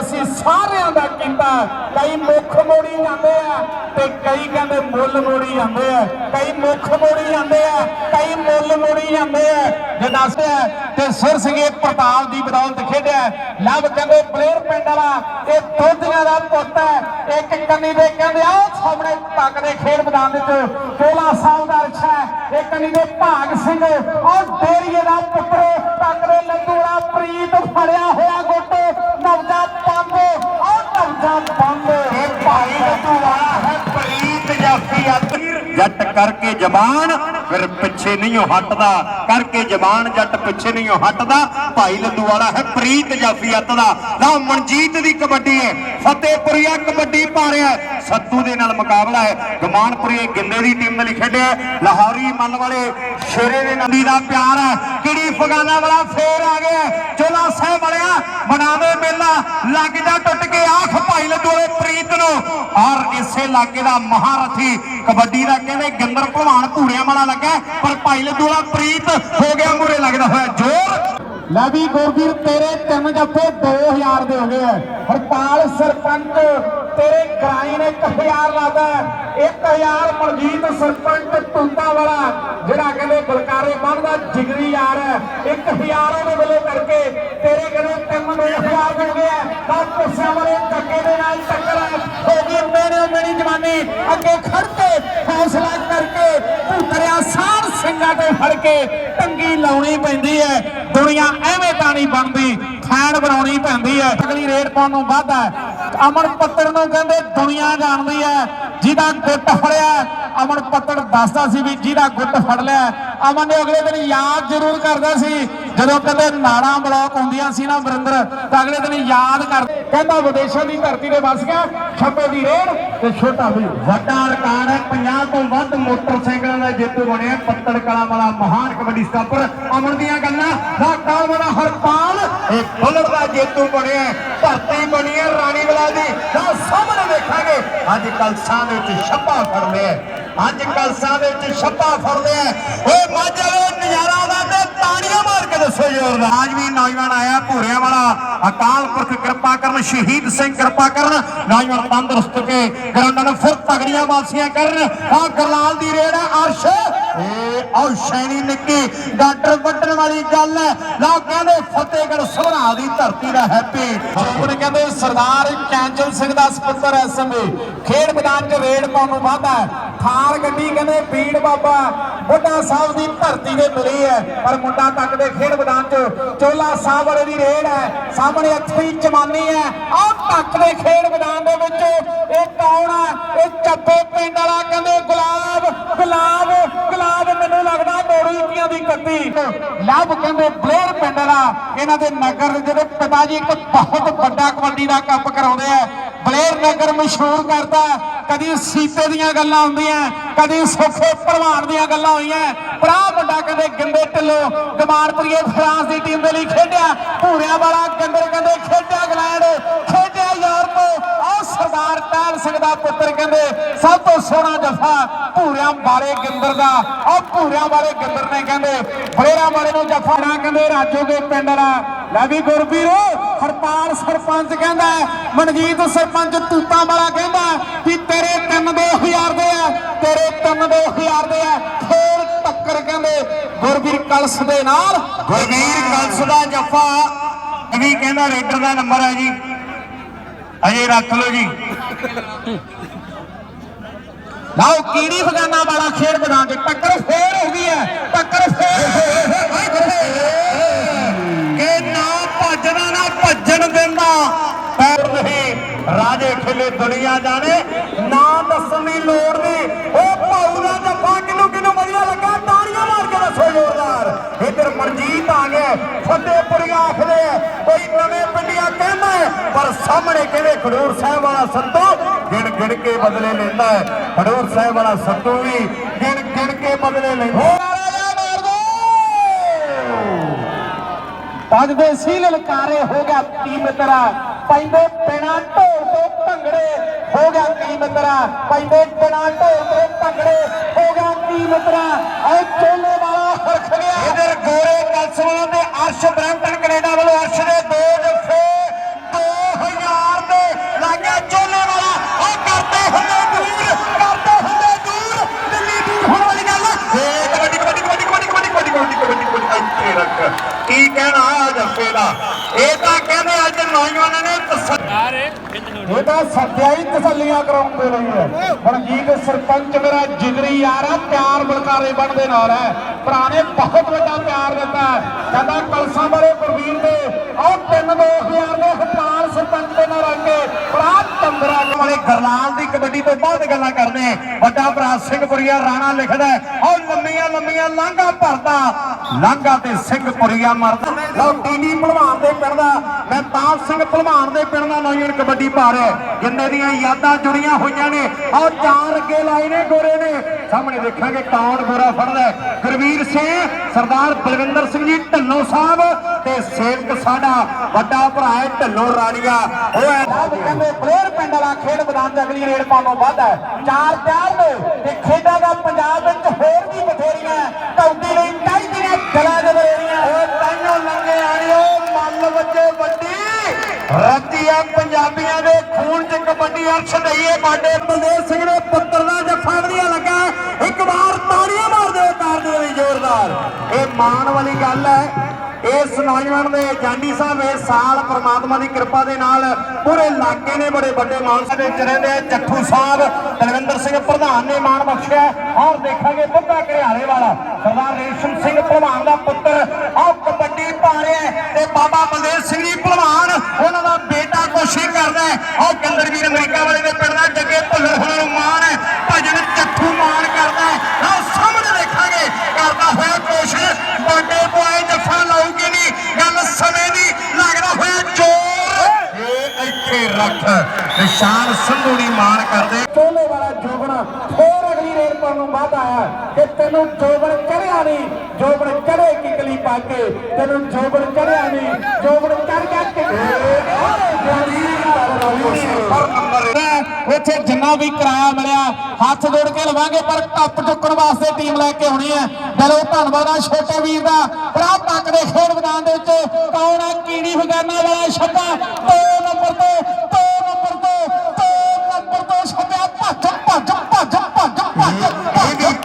ਅਸੀਂ ਸਾਰਿਆਂ ਦਾ ਕੀਤਾ ਕਈ ਮੁੱਖ ਮੋੜੀ ਜਾਂਦੇ ਆ ਤੇ ਕਈ ਕਹਿੰਦੇ ਮੁੱਲ ਮੋੜੀ ਜਾਂਦੇ ਆ। ਕਈ ਮੁੱਖ ਮੋੜੀ ਜਾਂਦੇ ਆ, ਕਈ ਮੁੱਲ ਮੋੜੀ ਜਾਂਦੇ ਆ। ਜੇ ਦੱਸਿਆ ਤੇ ਸੁਰ ਸਿੰਘੇ ਪ੍ਰਤਾਪ ਦੀ ਬਦੌਲਤ ਖੇਡਿਆ ਲਵ ਕਹਿੰਦੇ ਪਲੇਅਰ ਪਿੰਡ ਵਾਲਾ, ਇਹ ਦੋਧੀਆਂ ਦਾ ਪੁੱਤ ਹੈ। ਇੱਕ ਕੰਨੀ ਦੇ ਕਹਿੰਦੇ ਆ ਸਾਹਮਣੇ ਪੱਕ ਦੇ ਖੇਡ ਮੈਦਾਨ ਵਿੱਚ ਕੋਲਾ ਸਾਹਿਬ ਦਾ ਰਛਾ ਹੈ। ਇਹ ਕੰਨੀ ਭਾਗ ਸਿੰਘ ਔਰ ਡੇਰੀਏ ਦਾ ਪੁੱਤਰ ਪੱਕ ਦੇ ਲੰਗੂੜਾ ਪ੍ਰੀਤ ਫੜਿਆ ਹੋਇਆ ਗੁੱਟ। ਨਵਜਾ ਪੰਗ ਔਰ ਨਵਜਾ ਪੰਗ ਇਹ ਭਾਈ ਲੱਡੂ ਵਾਲਾ ਹੈ, ਪ੍ਰੀਤ। ਜਾਫੀ ਅਤੀਰ ਜੱਟ ਕਰਕੇ ਜ਼ਬਾਨ ਫਿਰ ਪਿੱਛੇ ਨਹੀਂ ਹਟਦਾ। ਕਰਕੇ ਜ਼ਬਾਨ ਜੱਟ ਪਿੱਛੇ ਨਹੀਂ ਹਟਦਾ। ਭਾਈ ਲੱਡੂ ਵਾਲਾ ਹੈ ਪ੍ਰੀਤ ਜਾਫੀ ਅੱਤ ਦਾ। ਲਓ ਮਨਜੀਤ ਦੀ ਕਬੱਡੀ ਹੈ। ਫਤਿਹਪੁਰੀਆ ਕਬੱਡੀ ਪਾ ਸੱਤੂ ਦੇ ਨਾਲ ਮੁਕਾਬਲਾ ਹੈ। ਗਮਾਨਪੁਰੀ ਗਿੰਦੇ ਦੀ ਟੀਮ ਨਾਲ ਖੇਡਿਆ ਲਾਹੌਰੀ ਮਨ ਵਾਲੇ ਸ਼ੇਰੇ ਦੇ ਨਦੀ ਦਾ ਪਿਆਰ ਹੈ। ਕਿੜੀ ਫਗਾਨਾ ਵਾਲਾ ਫੇਰ ਆ ਗਿਆ ਹੈ। ਚੋਲਾ ਸਾਹਿਬ ਵਾਲਿਆ ਬਣਾਵੇ ਮੇਲਾ। ਲੱਗ ਜਾ ਟੁੱਟ ਕੇ ਆਖ ਭਾਈ ਔਰ ਇਸੇ ਇਲਾਕੇ ਦਾ ਮਹਾਰਥੀ ਕਬੱਡੀ ਦਾ ਕਹਿੰਦੇ ਗੰਦਰ ਭਲਵਾਨ ਧੂੜਿਆਂ ਵਾਲਾ ਲੱਗਾ ਪਰ ਭਾਈ ਲੱਡੂ ਪ੍ਰੀਤ ਹੋ ਗਿਆ ਮੂਰੇ ਲੱਗਦਾ ਹੋਇਆ ਜ਼ੋਰ। ਲੈ ਵੀ ਗੁਰਵੀਰ ਤੇਰੇ ਤਿੰਨ ਜੱਫੇ 2000 ਦੇ ਹੋ ਗਏ ਆ। ਹਰਪਾਲ, ਸਰਪੰਚ, ਤੇਰੇ ਗਰਾਈ ਨੇ 1000 ਲਾਦਾ 1000 ਮਨਜੀਤ ਸਰਪੰਚ ਤੁੰਦਾ ਵਾਲਾ ਜਿਹੜਾ ਕਹਿੰਦੇ ਗੁਲਕਾਰੇ ਬੰਨਦਾ ਜਿਗਰੀ ਯਾਰ ਹੈ। 1000 ਉਹਦੇ ਵੱਲੋਂ ਕਰਕੇ ਤੇਰੇ ਕਹਿੰਦੇ ਤਿੰਨ 2000 ਹੋ ਗਏ ਆ ਤਾਂ ਵਾਲੇ ਧੱਕੇ ਦੇ ਨਾਲ ਟੱਕਰ ਹੋ ਗਈ ਮੇਰੇ ਮੇਰੀ ਜਵਾਨੀ ਅੱਗੇ ਖੜ ਕੇ ਹੌਸਲਾ ਕਰਕੇ ਭੂਤਰਿਆ ਸਾਧ ਸਿੰਘਾਂ ਤੋਂ ਫੜ ਕੇ ਟੰਗੀ ਲਾਉਣੀ ਪੈਂਦੀ ਹੈ। ਦੁਨੀਆ ਐਵੇਂ ਤਾਂ ਨਹੀਂ ਬਣਦੀ, ਖੈਣ ਬਣਾਉਣੀ ਪੈਂਦੀ ਹੈ। ਅਗਲੀ ਰੇਡ ਪਾਉਣ ਨੂੰ ਵਾਧਾ ਅਮਨ ਪੱਤਰ ਨੂੰ ਕਹਿੰਦੇ ਦੁਨੀਆ ਜਾਣਦੀ ਹੈ। ਜਿਹਦਾ ਗੁੱਟ ਫੜਿਆ ਅਮਨ ਪੱਤਰ ਦੱਸਦਾ ਸੀ ਵੀ ਜਿਹਦਾ ਗੁੱਟ ਫੜ ਲਿਆ। ਅਮਨ ਨੇ ਅਗਲੇ ਦਿਨ ਯਾਦ ਜ਼ਰੂਰ ਕਰਦਾ ਸੀ। ਜਦੋਂ ਕਦੇ ਨਾੜਾਂ ਬਲੌਕ ਹੁੰਦੀਆਂ ਸੀ ਨਾ ਵਰਿੰਦਰ, ਤਾਂ ਅਗਲੇ ਦਿਨ ਯਾਦ ਕਰਦਾ ਕਹਿੰਦਾ ਵਿਦੇਸ਼ਾਂ ਦੀ ਧਰਤੀ ਤੇ ਵਸ ਗਿਆ ਛੱਪੇ ਦੀ ਰੇਡ ਤੇ ਛੋਟਾ ਵੀ ਵੱਡਾ ਰਿਕਾਰਡ ਹੈ 50 ਤੋਂ ਵੱਧ ਮੋਟਰਸਾਈਕਲਾਂ ਦਾ ਜੇਤੂ ਬਣਿਆ, ਪੱਤੜ ਕਲਾ ਵਾਲਾ ਮਹਾਨ ਕਬੱਡੀ ਸਟਾਪਰ। ਅਮਨ ਦੀਆਂ ਗੱਲਾਂ, ਦਾ ਕਾਲ ਹਰਪਾਲ? ਇਹ ਫੁੱਲਰ ਦਾ ਜੇਤੂ ਬਣਿਆ, ਧਰਤੀ ਬਣੀ ਹੈ ਰਾਣੀ ਵਾਲਾ ਦੀ। ਤਾਂ ਸਾਹਮਣੇ ਦੇਖਾਂਗੇ ਅੱਜ ਕਲਸਾਂ ਦੇ ਵਿੱਚ ਛੱਪਾ ਫੜ ਲਿਆ ਅੱਜ ਕਲਸਾਂ ਦੇ ਵਿੱਚ ਛੱਪਾ ਫੜਦੇ ਲਿਆ ਓਏ ਮਾਝਲੇ ਨਜ਼ਾਰਾ ਦਾ ਤੇ ਤਾੜੀਆਂ ਮਾਰ ਕੇ ਦੱਸੋ ਜ਼ੋਰਦਾਰ ਅੱਜ ਵੀ ਨੌਜਵਾਨ ਆਇਆ ਭੂਰਿਆਂ ਵਾਲਾ। ਅਕਾਲ ਪੁਰਖ ਕਿਰਪਾ ਕਰਨ, ਸ਼ਹੀਦ ਸਿੰਘ ਕਿਰਪਾ ਕਰਨ। ਨੌਜਵਾਨ ਤੰਦਰੁਸਤ ਕੇ ਗਰਾਊਂਡਾਂ ਨੂੰ ਫਿਰ ਤਗੜੀਆਂ ਵਾਸੀਆਂ ਕਰਨ। ਆ ਗਰਲਾਲ ਦੀ ਰੇਡ ਅਰਸ਼। ਇਹ ਆਉ ਸ਼ੈਣੀ ਨਿੱਕੀ, ਡਾਕਟਰ ਵੱਢਣ ਵਾਲੀ ਗੱਲ ਹੈ। ਲਓ ਕਹਿੰਦੇ ਫਤਿਹਗੜ੍ਹ ਸਭਰਾ ਦੀ ਧਰਤੀ ਦਾ ਹੈਪੀ। ਉਹਨੇ ਕਹਿੰਦੇ ਸਰਦਾਰ ਕੈਂਚਲ ਸਿੰਘ ਦਾ ਸਪੁੱਤਰ ਐਸਐਮਏ ਖੇਡ ਮੈਦਾਨ 'ਚ ਰੇਡ ਪਾਉਣ ਨੂੰ ਵਾਧਾ ਥਾਰ ਗੱਡੀ ਕਹਿੰਦੇ ਬੀੜ ਬਾਬਾ। ਬੁੱਢਾ ਸਾਹਿਬ ਦੀ ਧਰਤੀ ਦੇ ਮਿਲੀ ਹੈ ਪਰ ਮੁੰਡਾ ਤੱਕ ਦੇ ਖੇਡ ਮੈਦਾਨ 'ਚ ਚੋਲਾ ਸਾਹਿਬ ਵਾਲੇ ਦੀ ਰੇਡ ਹੈ। ਸਾਹਮਣੇ ਅੱਥੀ ਚਮਾਨੀ ਹੈ। ਆਹ ਟੱਕ ਦੇ ਖੇਡ ਮੈਦਾਨ ਦੇ ਵਿੱਚ ਇਹ ਕੌਣ ਹੈ ਇਹ ਚੱਪੇ ਪਿੰਡ ਵਾਲਾ ਕਹਿੰਦੇ ਗੁਲਾਬ ਗੁਲਾਬ ਗੁਲਾਬ ਮੈਨੂੰ ਲੱਗਦਾ ਮੋੜੀਆਂ ਦੀ ਕੱਤੀ ਲੱਭ ਕਹਿੰਦੇ ਬਲੇਅਰ ਪਿੰਡ ਵਾਲਾ। ਇਹਨਾਂ ਦੇ ਨਗਰ ਜਿਹੜੇ ਪਿਤਾ ਜੀ ਇੱਕ ਬਹੁਤ ਵੱਡਾ ਕਬੱਡੀ ਦਾ ਕੱਪ ਕਰਾਉਂਦੇ ਆ। ਬਲੇਅਰ ਨਗਰ ਮਸ਼ਹੂਰ ਕਰਦਾ ਕਦੀ ਸੀਤੇ ਦੀਆਂ ਗੱਲਾਂ ਹੁੰਦੀਆਂ ਕਦੀ ਸੁੱਖੇ ਭਲਵਾਨ ਦੀਆਂ ਗੱਲਾਂ ਹੋਈਆਂ ਭਰਾ ਵੱਡਾ ਕਹਿੰਦੇ, ਗਿੰਦੇ ਢਿੱਲੋਂ ਗਮਾਨਪੁਰੀਏ ਫਰਾਂਸ ਦੀ ਟੀਮ ਦੇ ਲਈ ਖੇਡਿਆ, ਭੂਰਿਆਂ ਵਾਲਾ ਗੰਦਰ ਕਹਿੰਦੇ, ਖੇਡਿਆ ਇੰਗਲੈਂਡ, ਖੇਡਿਆ ਯੂਰਪ। ਆਹ ਸਰਦਾਰ ਟਹਿਲ ਸਿੰਘ ਦਾ ਪੁੱਤਰ ਕਹਿੰਦੇ, ਸਭ ਤੋਂ ਸੋਹਣਾ ਜਫਾ ਭੂਰਿਆਂ ਵਾਲੇ ਗਿੰਦਰ ਦਾ। ਆ ਭੂਰਿਆਂ ਵਾਲੇ ਗਿੰਦਰ ਨੇ ਕਹਿੰਦੇ, ਬਲੇਰਾਂ ਵਾਲੇ ਨੂੰ ਜਫਾ ਨਾ ਕਹਿੰਦੇ, ਰਾਜੋ ਦੇ ਪਿੰਡ ਦਾ ਲੈ ਵੀ ਗੁਰਬੀਰ ਹਰਪਾਲ ਸਰਪੰਚ ਕਹਿੰਦਾ ਮਨਜੀਤ ਸਰਪੰਚ ਤੂਤਾਂ ਵਾਲਾ ਕਹਿੰਦਾ ਕਿ ਤੇਰੇ ਤਿੰਨ 2000 ਦੇ ਆ ਤੇਰੇ ਤਿੰਨ 2000 ਦੇ ਆ। ਫੇਰ ਟੱਕਰ ਕਹਿੰਦੇ ਗੁਰਬੀਰ ਕਲਸ ਦੇ ਨਾਲ। ਗੁਰਵੀਰ ਕਲਸ ਦਾ ਜੱਫਾ ਵੀ ਕਹਿੰਦਾ ਰੇਡਰ ਦਾ ਨੰਬਰ ਹੈ ਜੀ। ਅਜੇ ਰੱਖ ਲਓ ਜੀ। ਲਓ ਕੀੜੀ ਫਗਾਨਾ ਵਾਲਾ ਖੇਡ ਮੈਦਾਨ 'ਚ ਟੱਕਰ ਫੇਰ ਹੋ ਗਈ ਹੈ ਟੱਕਰ ਫੇਰ। ਕਿ ਨਾ ਭੱਜਣਾ ਨਾ ਭੱਜਣ ਦਿੰਦਾ। ਪੈਰ ਨਹੀਂ ਰਾਜੇ ਖਿਲੇ ਦੁਨੀਆ ਜਾਣੇ ਨਾ ਦੱਸਣ ਦੀ ਲੋੜ ਨਹੀਂ। ਉਹ ਭਾਊ ਦਾ ਜੱਫਾ ਕਿਨੂੰ ਕਿਨੂੰ ਵਧੀਆ ਲੱਗਾ? ਤਾੜੀਆਂ ਮਾਰ ਕੇ ਦੱਸੋ ਜ਼ੋਰਦਾਰ। ਇੱਧਰ ਮਨਜੀਤ ਆ ਗਿਆ ਫਤਿਹਪੁਰੀਆ ਆਖਦੇ ਆ, ਕੋਈ ਨਵੇਂ ਪਿੰਡੀਆਂ ਕਹਿੰਦਾ ਪਰ ਸਾਹਮਣੇ ਕਹਿੰਦੇ ਖਡੂਰ ਸਾਹਿਬ ਵਾਲਾ ਸੰਤੋ ਗਿਣ ਗਿਣ ਕੇ ਬਦਲੇ ਲੈਂਦਾ ਹੈ। ਖਡੂਰ ਸਾਹਿਬ ਵਾਲਾ ਸੰਤੋ ਵੀ ਗਿਣ ਗਿਣ ਕੇ ਬਦਲੇ ਲੈਂਦਾ ਪੰਜ ਸੀ, ਲਲਕਾਰੇ ਹੋ ਗਿਆ ਟੀਮ ਤੇਰਾ। ਪੈਂਦੇ ਬਿਨਾ ਢੋਲ ਤੋਂ ਭੰਗੜੇ, ਹੋ ਗਿਆ ਟੀਮ ਮਿੱਤਰਾ ਪੈਂਦੇ ਬਿਨਾ ਢੋਲ ਤੋਂ ਭੰਗੜੇ, ਹੋ ਗਿਆ ਟੀਮ ਤੇਰਾ। ਐ ਚੋਲੇ ਵਾਲਾ ਫ਼ਰਕ ਗਿਆ। ਇਧਰ ਗੋਰੇ ਕਲਸਵਾਲ ਦੇ ਅਰਸ਼ ਬ੍ਰੈਂਟਨ ਕੈਨੇਡਾ ਵੱਲੋਂ ਅਰਸ਼ ਦੇ ਕੀ ਕਹਿਣਾ ਜੱਫੇ ਦਾ? ਇਹ ਤਾਂ ਕਹਿੰਦੇ ਅੱਜ ਨੌਜਵਾਨਾਂ ਨੇ ਤਸੱਲੀ ਇਹ ਤਾਂ ਸੱਤਿਆਈ ਤਸੱਲੀਆਂ ਕਰਾਉਣ ਦੇ ਲਈ ਹੈ। ਮਨਜੀਤ ਸਰਪੰਚ ਮੇਰਾ ਜਿਗਰੀ ਯਾਰ ਆ ਪਿਆਰ ਬਲਕਾਰੇ ਬਣ ਦੇ ਨਾਲ ਹੈ। ਭਰਾ ਨੇ ਬਹੁਤ ਵੱਡਾ ਪਿਆਰ ਦਿੱਤਾ। ਕਹਿੰਦਾ ਕਲਸਾਂ ਵਾਲੇ ਗੁਰਵੀਰ ਦੇ ਆਹ ਤਿੰਨ 2000 ਦੇ ਹਪਾਲ ਸਰਪੰਚ ਦੇ ਨਾਲ ਆ ਕੇ ਭਰਾ ਤੰਦਰਾ ਵਾਲੇ ਗਰਲਾਲ ਦੀ ਕਬੱਡੀ ਤੋਂ ਬਾਅਦ ਗੱਲਾਂ ਕਰਦੇ ਵੱਡਾ ਭਰਾ ਸਿੰਘਪੁਰੀਆ ਰਾਣਾ ਲਿਖਦਾ ਉਹ ਲੰਮੀਆਂ ਲੰਮੀਆਂ ਲਾਂਘਾ ਭਰਦਾ। ਲਾਂਘਾ ਤੇ ਸਿੰਘਪੁਰੀਆ ਮਰਦਾ। ਲਓ ਟੀਨੀ ਭਲਵਾਨ ਦੇ ਪਿੰਡ ਦਾ ਮਹਿਤਾਬ ਸਿੰਘ ਭਲਵਾਨ ਦੇ ਪਿੰਡ ਦਾ ਨੌਜਵਾਨ ਕਬੱਡੀ ਪਾ ਰਿਹਾ ਜਿੰਨੇ ਦੀਆਂ ਯਾਦਾਂ ਜੁੜੀਆਂ ਹੋਈਆਂ ਨੇ ਉਹ ਚਾਰ ਅੱਗੇ ਲਾਏ ਨੇ ਗੋਰੇ ਨੇ। ਸਾਹਮਣੇ ਦੇਖਾਂਗੇ ਕੌਣ ਗੋਰਾ ਫੜਦਾ ਹੈ। ਗੁਰਵੀਰ ਸਿੰਘ, ਸਰਦਾਰ ਬਲਵਿੰਦਰ ਸਿੰਘ ਜੀ, ਢੱਲੋਂ ਸਾਹਿਬ ਤੇ ਸੇਵਕ ਸਾਡਾ, ਵੱਡਾ ਭਰਾ ਹੈ ਢੱਲੋ ਰਾਣੀਆ। ਉਹ ਹੈ ਕਹਿੰਦੇ ਪਲੇਅਰ ਪਿੰਡ ਵਾਲਾ ਖੇਡ ਮੈਦਾਨ 'ਚ ਅਗਲੀ ਰੇਡ ਪਾਉਣੋਂ ਵੱਧ ਹੈ। ਚਾਰ ਪਿਆਰ ਨੇ ਤੇ ਖੇਡਾਂ ਪੰਜਾਬ ਵਿੱਚ 'ਚ ਕਬੱਡੀ ਅਰਸ਼ ਦਈਏ ਬਾਡੇ ਬਲਦੇਵ ਸਿੰਘ ਦੇ ਪੁੱਤਰ ਦਾ ਜੱਫਾ ਵਧੀਆ ਲੱਗਾ। ਇੱਕ ਵਾਰ ਤਾੜੀਆਂ ਮਾਰ ਦਿਓ ਕਾਰ ਦੇ ਲਈ ਜ਼ੋਰਦਾਰ। ਇਹ ਮਾਣ ਵਾਲੀ ਗੱਲ ਹੈ। ਇਸ ਨੌਜਵਾਨ ਦੇ ਜਾਂਡੀ ਸਾਹਿਬ ਇਸ ਸਾਲ ਪ੍ਰਮਾਤਮਾ ਦੀ ਕਿਰਪਾ ਦੇ ਨਾਲ ਪੂਰੇ ਇਲਾਕੇ ਨੇ ਬੜੇ ਵੱਡੇ ਮਾਨਸੇ ਦੇ ਵਿੱਚ ਰਹਿੰਦੇ ਆ। ਜੱਠੂ ਸਾਹਿਬ ਤਲਵਿੰਦਰ ਸਿੰਘ ਪ੍ਰਧਾਨ ਨੇ ਮਾਣ ਬਖਸ਼ਿਆ। ਔਰ ਦੇਖਾਂਗੇ ਬੁੱਢਾ ਘਰਿਆਲੇ ਵਾਲਾ, ਸਰਦਾਰ ਰੇਸ਼ਮ ਸਿੰਘ ਭਲਵਾਨ ਦਾ ਪੁੱਤਰ। ਆਹ ਕਬੱਡੀ ਪਾ ਰਿਹਾ ਤੇ ਬਾਬਾ ਬਲਦੇਵ ਸਿੰਘ ਜੀ ਭਲਵਾਨ ਉਹਨਾਂ ਦਾ ਬੇਟਾ ਕੋਸ਼ਿਸ਼ ਕਰਦਾ ਹੈ ਆਹ ਕੰਦਰਵੀਰ ਅਮਰੀਕਾ ਵਾਲੇ ਦੇ ਪਿੰਡ ਦਾ ਜੱਗੇ ਭੁੱਲਰ ਹੋਣਾ ਨੂੰ ਮਾਣ ਹੈ। ਭਜਨ ਜੱਠੂ ਮਾਣ ਕਰਦਾ ਹੈ। ਆਹ ਸਾਹਮਣੇ ਦੇਖਾਂਗੇ ਕਰਦਾ ਹੋਇਆ ਕੋਸ਼ਿਸ਼ ਬਾਡੇ ਪੁਆਏ ਜੱਫਾ ਲਾਊਗੀ ਨਹੀਂ ਗੱਲ ਸਮੇਂ ਦੀ ਲੱਗਦਾ ਹੋਇਆ ਜ਼ੋਰ। ਇਹ ਇੱਥੇ ਰੱਖ ਨਿਸ਼ਾਨ ਸੰਧੂ ਦੀ ਮਾਣ ਕਰਦੇ। ਚੋਲੇ ਵਾਲਾ ਜੋਬਨ ਫੇਰ ਅਗਲੀ ਰੇਡ ਪਾਉਣ ਨੂੰ ਵੱਧ ਆਇਆ ਕਿ ਤੈਨੂੰ ਜੋਬਨ ਚੜਿਆ ਨਹੀਂ। ਜੋਬਨ ਚੜੇ ਕਿਕਲੀ ਪਾ ਕੇ ਤੈਨੂੰ ਜੋਬਨ ਚੜਿਆ ਨਹੀਂ। ਜੋਬਨ ਚੜ ਗਿਆ ਪਰ ਨੰਬਰ ਉੱਥੇ ਜਿੰਨਾ ਵੀ ਕਿਰਾਇਆ ਮਿਲਿਆ, ਹੱਥ ਜੋੜ ਕੇ ਲਵਾਂਗੇ, ਪਰ ਕੱਪ ਚੁੱਕਣ ਵਾਸਤੇ ਟੀਮ ਲੈ ਕੇ ਆਉਣੀ ਹੈ। ਦਿਲੋਂ ਧੰਨਵਾਦ ਆ ਛੋਟੇ ਵੀਰ ਦਾ। ਭਰਾ ਤੱਕ ਦੇ ਖੇਡ ਮੈਦਾਨ ਦੇ ਵਿੱਚ ਕੌਣ ਆ? ਕੀੜੀ ਫਗਾਨਾ ਵਾਲਾ ਛੱਡਾ, ਦੋ ਨੰਬਰ ਤੇ, ਦੋ ਨੰਬਰ ਤੇ, ਦੋ ਨੰਬਰ ਤੇ ਛੱਡਿਆ, ਭੱਜ ਭੱਜ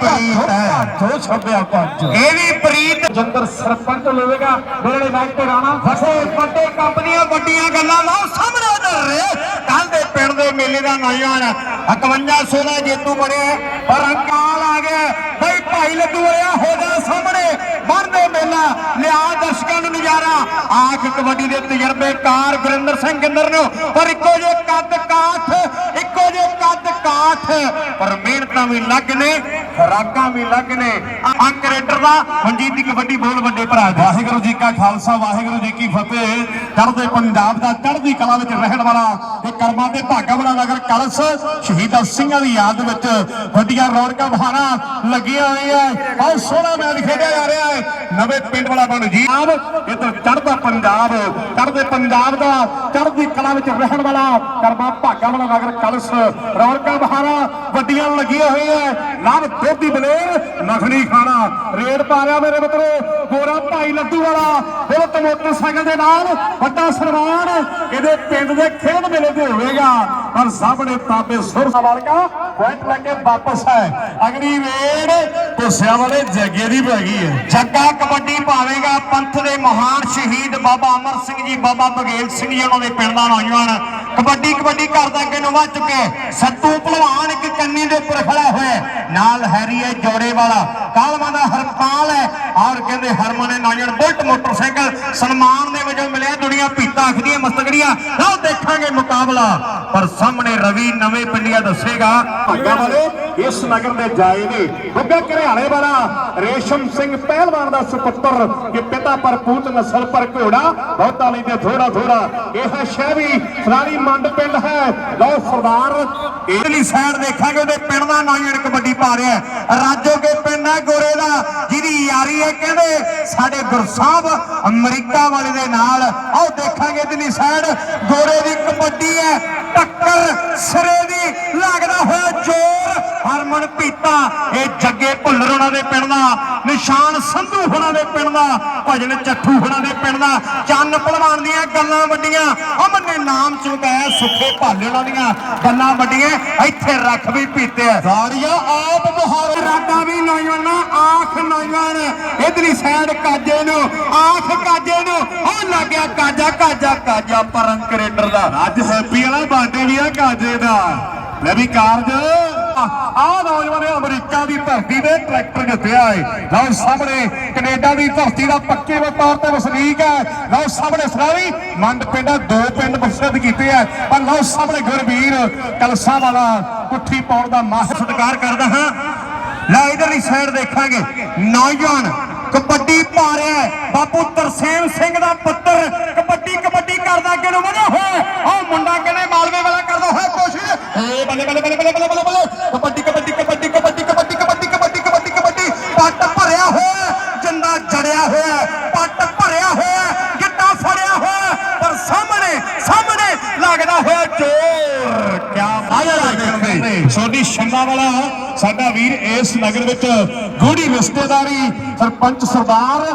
ਇਹ ਵੀ ਪ੍ਰੀਤ ਇਹ ਵੀ ਪ੍ਰੀਤ ਜੰਦਰ ਸਰਪੰਚ ਲਵੇਗਾ। ਮੇਰੇ ਮੈਚ ਤੇ ਰਾਣਾ ਫਸੇ। ਵੱਡੇ ਕੱਪ ਵੱਡੀਆਂ ਗੱਲਾਂ ਲਾਓ ਸਾਹਮਣੇ ਉਧਰ ਕੱਲ ਦੇ ਪਿੰਡ ਦੇ ਮੇਲੇ ਦਾ ਨੌਜਵਾਨ 5100 ਦਾ ਜੇਤੂ ਬਣਿਆ ਪਰ ਅੰਕਾਲ ਆ ਗਿਆ ਬਈ ਭਾਈ ਲੱਡੂ ਵਾਲਿਆ, ਹੋ ਜਾ ਸਾਹਮਣੇ। ਬਣਦੇ ਮੇਲਾ। ਲਿਆ ਦਰਸ਼ਕਾਂ ਨੂੰ ਨਜ਼ਾਰਾ। ਆਖ ਕਬੱਡੀ ਦੇ ਤਜਰਬੇਕਾਰ ਗੁਰਿੰਦਰ ਸਿੰਘ ਗਿੰਦਰ ਨੂੰ। ਪਰ ਇੱਕੋ ਜੇ ਕੱਦ ਕਾਠ ਇੱਕੋ ਜੇ ਕੱਦ ਕਾਠ। ਪਰ ਮਿਹਨਤਾਂ ਵੀ ਲੱਗ ਨੇ, ਖਰਾਕਾਂ ਵੀ ਲੱਗ ਨੇ। ਅੰਕ ਰੇਡਰ ਦਾ ਮਨਜੀਤ ਦੀ ਕਬੱਡੀ ਬੋਲ ਵੱਡੇ ਭਰਾ ਦੀ। ਵਾਹਿਗੁਰੂ ਜੀ ਕਾ ਖਾਲਸਾ, ਵਾਹਿਗੁਰੂ ਜੀ ਕੀ ਫਤਿਹ। ਚੜ੍ਹਦੇ ਪੰਜਾਬ ਦਾ ਚੜ੍ਹਦੀ ਕਲਾ ਵਿੱਚ ਰਹਿਣ ਵਾਲਾ ਤੇ ਕਰਮਾਂ ਦੇ ਭਾਗਾ ਵਾਲਾ ਨਗਰ ਕਲਸ, ਸ਼ਹੀਦਾਂ ਸਿੰਘਾਂ ਦੀ ਯਾਦ ਵਿੱਚ ਵੱਡੀਆਂ ਰੌਣਕਾਂ ਬਹਾਰਾਂ ਲੱਗੀਆਂ ਹੋਈਆਂ ਬਹੁਤ ਸੋਹਣਾ ਮੈਚ ਖੇਡਿਆ ਜਾ ਰਿਹਾ ਹੈ ਨਵੇਂ ਪਿੰਡ ਵਾਲਾ ਬਣ ਜੀ ਆਬ ਇਧਰ ਚੜ੍ਹਦਾ ਪੰਜਾਬ, ਚੜ੍ਹਦੇ ਪੰਜਾਬ ਦਾ ਚੜ੍ਹਦੀ ਕਲਾ ਵਿੱਚ ਰਹਿਣ ਵਾਲਾ ਕਰਮਾਂ ਭਾਗਾ ਵਾਲਾ ਨਗਰ ਕਲਸ। ਰੌਣਕਾਂ ਬਹਾਰਾ ਵੱਡੀਆਂ ਲੱਗੀਆਂ ਹੋਈਆਂ ਲਵ ਦੋਧੀ ਬਲੇਰ ਨਖਣੀ ਖਾਣਾ। ਰੇਡ ਪਾ ਰਿਹਾ ਮੇਰੇ ਮਿੱਤਰੋ, ਗੋਰਾ ਭਾਈ ਲੱਡੂ ਵਾਲਾ, ਬੁਲਟ ਮੋਟਰਸਾਈਕਲ ਦੇ ਨਾਲ ਵੱਡਾ ਸਨਮਾਨ। ਇਹਦੇ ਪਿੰਡ ਦੇ ਖੇਡ ਮੇਲੇ ਤੇ ਹੋਵੇਗਾ। ਪਰ ਸਾਹਮਣੇ ਤਾਪੇ ਸੁਰ ਵਾਲਕਾ ਪੁਆਇੰਟ ਲੈ ਕੇ ਵਾਪਸ ਹੈ। ਅਗਲੀ ਰੇਡ ਪੁੱਸਿਆਂ ਵਾਲੇ ਜੱਗੇ ਦੀ ਪੈ ਗਈ ਹੈ। ਜੱਗਾ ਕਬੱਡੀ ਪਾਵੇਗਾ, ਪੰਥ ਦੇ ਮਹਾਨ ਸ਼ਹੀਦ ਬਾਬਾ ਅਮਰ ਸਿੰਘ ਜੀ, ਬਾਬਾ ਬਗੇਲ ਸਿੰਘ ਜੀ ਉਹਨਾਂ ਦੇ ਪਿੰਡ ਦਾ ਨੌਜਵਾਨ। ਕਬੱਡੀ ਕਬੱਡੀ ਕਰਦਾ ਅੱਗੇ ਨੂੰ ਵੱਧ ਚੁੱਕੇ। ਸੱਤੂ ਭਲਵਾਨ ਇੱਕ ਕੰਨੀ ਦੇ ਉੱਪਰ ਖੜਾ ਹੋਇਆ। ਨਾਲ ਹੈਰੀ ਹੈ ਜੋੜੇ ਵਾਲਾ। ਕਾਲਮਾ ਦਾ ਹਰਪਾਲ ਹੈ ਔਰ ਕਹਿੰਦੇ ਹਰਮਨ ਨੇ ਨੌਜਵਾਨ ਬੁਲਟ ਮੋਟਰਸਾਈਕਲ ਸਨਮਾਨ ਦੇ ਵਜੋਂ ਮਿਲਿਆ। ਦੁਨੀਆ ਪੀਤਾ ਆਖਦੀਆਂ ਮਸਤਗੜੀਆਂ। ਲਓ ਦੇਖਾਂਗੇ ਮੁਕਾਬਲਾ। ਪਰ ਸਾਹਮਣੇ ਰਵੀ ਨਵੇਂ ਪਿੰਡੀਆ ਦੱਸੇਗਾ। ਭਾਗਾ ਵਾਲੇ ਇਸ ਨਗਰ ਦੇ ਜਾਏ ਨੇ। ਗੁੱਗਾ ਘਰਿਆਲੇ ਵਾਲਾ ਰੇਸ਼ਮ ਸਿੰਘ ਪਹਿਲਵਾਨ ਦਾ ਸੁਪੁੱਤਰ ਕਿ ਪਿਤਾ ਪਰ ਪੂਤ ਨਸਲ ਪਰ ਘੋੜਾ। ਬਹੁਤਾ ਲੈਂਦੇ ਥੋੜਾ ਥੋੜਾ ਇਹ ਹੈ ਸ਼ਹਿਰੀ ਫਲਾਣੀ ਮੰਡ ਪਿੰਡ ਹੈ। ਲਓ ਸਰਦਾਰ। ਇਧਰਲੀ ਸਾਈਡ ਦੇਖਾਂਗੇ ਉਹਦੇ ਪਿੰਡ ਦਾ ਨੌਜਵਾਨ ਕਬੱਡੀ ਪਾ ਰਿਹਾ ਰਾਜੋ ਕੇ ਪਿੰਡ ਹੈ ਗੋਰੇ ਦਾ, ਜਿਹਦੀ ਯਾਰੀ ਹੈ ਕਹਿੰਦੇ ਸਾਡੇ ਗੁਰਸਾਹਿਬ ਅਮਰੀਕਾ ਵਾਲੇ ਦੇ ਨਾਲ। ਆਓ ਦੇਖਾਂਗੇ ਇਧਰਲੀ ਸਾਈਡ ਗੋਰੇ ਦੀ ਕਬੱਡੀ ਹੈ, ਟੱਕਰ ਸਿਰੇ ਦੀ, ਲੱਗਦਾ ਹੋਇਆ ਜ਼ੋਰ ਹਰਮਨ ਪੀਤਾ ਇਹ ਜੱਗੇ ਭੁੱਲਰ ਉਹਨਾਂ ਦੇ ਪਿੰਡ ਦਾ ਨਿਸ਼ਾਨ ਸੰਧੂ ਉਹਨਾਂ ਦੇ ਪਿੰਡ ਦਾ ਭਜਨ ਚੱਠੂ ਉਹਨਾਂ ਦੇ ਪਿੰਡ ਦਾ ਚੰਨ ਭਲਵਾਨ ਦੀਆਂ ਗੱਲਾਂ ਵੱਡੀਆਂ। ਅਮਨ ਨਾਮ ਚੁਕਾਇਆ ਸੁੱਖੇ ਭਾਲੇ ਉਹਨਾਂ ਦੀਆਂ ਗੱਲਾਂ ਵੱਡੀਆਂ ਇੱਥੇ ਰੱਖ ਵੀ ਪੀਤੇ ਆ। ਸਾਰੀਆਂ ਆਪ ਮੁਹਾਰ ਰਾਡਾ ਵੀ ਨੌਜਵਾਨਾਂ ਆਖ ਨੌਜਵਾਨ ਇਧਰਲੀ ਸਾਈਡ ਕਾਜੇ ਨੂੰ ਆਖ ਕਾਜੇ ਨੂੰ ਉਹ ਲੱਗਿਆ ਕਾਜਾ ਕਾਜਾ ਕਾਜਾ ਪਰਮ ਕ੍ਰੇਟਰ ਦਾ। ਅੱਜ ਹੈਪੀ ਵਾਲਾ ਬਾਡੇ ਵੀ ਆ ਕਾਜੇ ਦਾ। ਲੈ ਵੀ ਕਾਰਜ। ਆਹ ਨੌਜਵਾਨ ਅਮਰੀਕਾ ਦੀ ਧਰਤੀ ਤੇ ਟਰੈਕਟਰ ਜਿੱਤਿਆ ਏ। ਲਓ ਸਾਹਮਣੇ ਕੈਨੇਡਾ ਦੀ ਧਰਤੀ ਦਾ ਪੱਕੇ ਤੌਰ ਤੇ ਵਸਨੀਕ ਹੈ। ਲਓ ਸਾਹਮਣੇ ਸਰਾਵੀ ਮੰਡ ਪਿੰਡਾਂ ਦੋ ਪਿੰਡ ਬਸਰਤ ਕੀਤੇ ਆ। ਪਰ ਲਓ ਸਾਹਮਣੇ ਗੁਰਵੀਰ ਕਲਸਾ ਵਾਲਾ ਕੁੱਠੀ ਪਾਉਣ ਦਾ ਮਾਹਿਰ ਸਤਿਕਾਰ ਕਰਦਾ ਹਾਂ। ਲੈ ਇਧਰਲੀ ਸਾਈਡ ਦੇਖਾਂਗੇ। ਨੌਜਵਾਨ ਕਬੱਡੀ ਪਾ ਰਿਹਾ ਬਾਪੂ ਤਰਸੇਮ ਸਿੰਘ ਦਾ ਪੁੱਤਰ ਕਬੱਡੀ ਕਬੱਡੀ ਕਰਦਾ ਅੱਗੇ ਨੂੰ ਵਧਿਆ ਹੋਇਆ ਉਹ ਮੁੰਡਾ ਕਹਿੰਦੇ ਮਾਲਵੇ ਵਾਲਾ ਕਰਦਾ? ਹੋਇਆ ਕੋਸ਼ਿਸ਼ ਏ ਬੱਲੇ ਬੱਲੇ ਬੱਲੇ ਬੱਲੇ ਬੱਲੇ ਬੱਲੇ ਕਬੱਡੀ ਕਬੱਡੀ ਕਬੱਡੀ ਕਬੱਡੀ ਕਬੱਡੀ ਕਬੱਡੀ ਕਬੱਡੀ ਕਬੱਡੀ ਕਬੱਡੀ। ਪੱਟ ਭਰਿਆ ਹੋਇਆ, ਜੰਦਾ ਜੜਿਆ ਹੋਇਆ। ਪੱਟ ਭਰਿਆ ਹੋਇਆ, ਗਿੱਟਾ ਫੜਿਆ ਹੋਇਆ। ਪਰ ਸਾਹਮਣੇ ਸਾਹਮਣੇ ਲੱਗਦਾ ਹੋਇਆ ਚੋਰ। ਕਿਆ ਬਾਤ ਸੋਡੀ ਛੰਨਾ ਵਾਲਾ, ਸਾਡਾ ਵੀਰ ਇਸ ਨਗਰ ਵਿੱਚ ਗੂੜੀ ਰਿਸ਼ਤੇਦਾਰੀ ਸਰਪੰਚ ਸਰਦਾਰ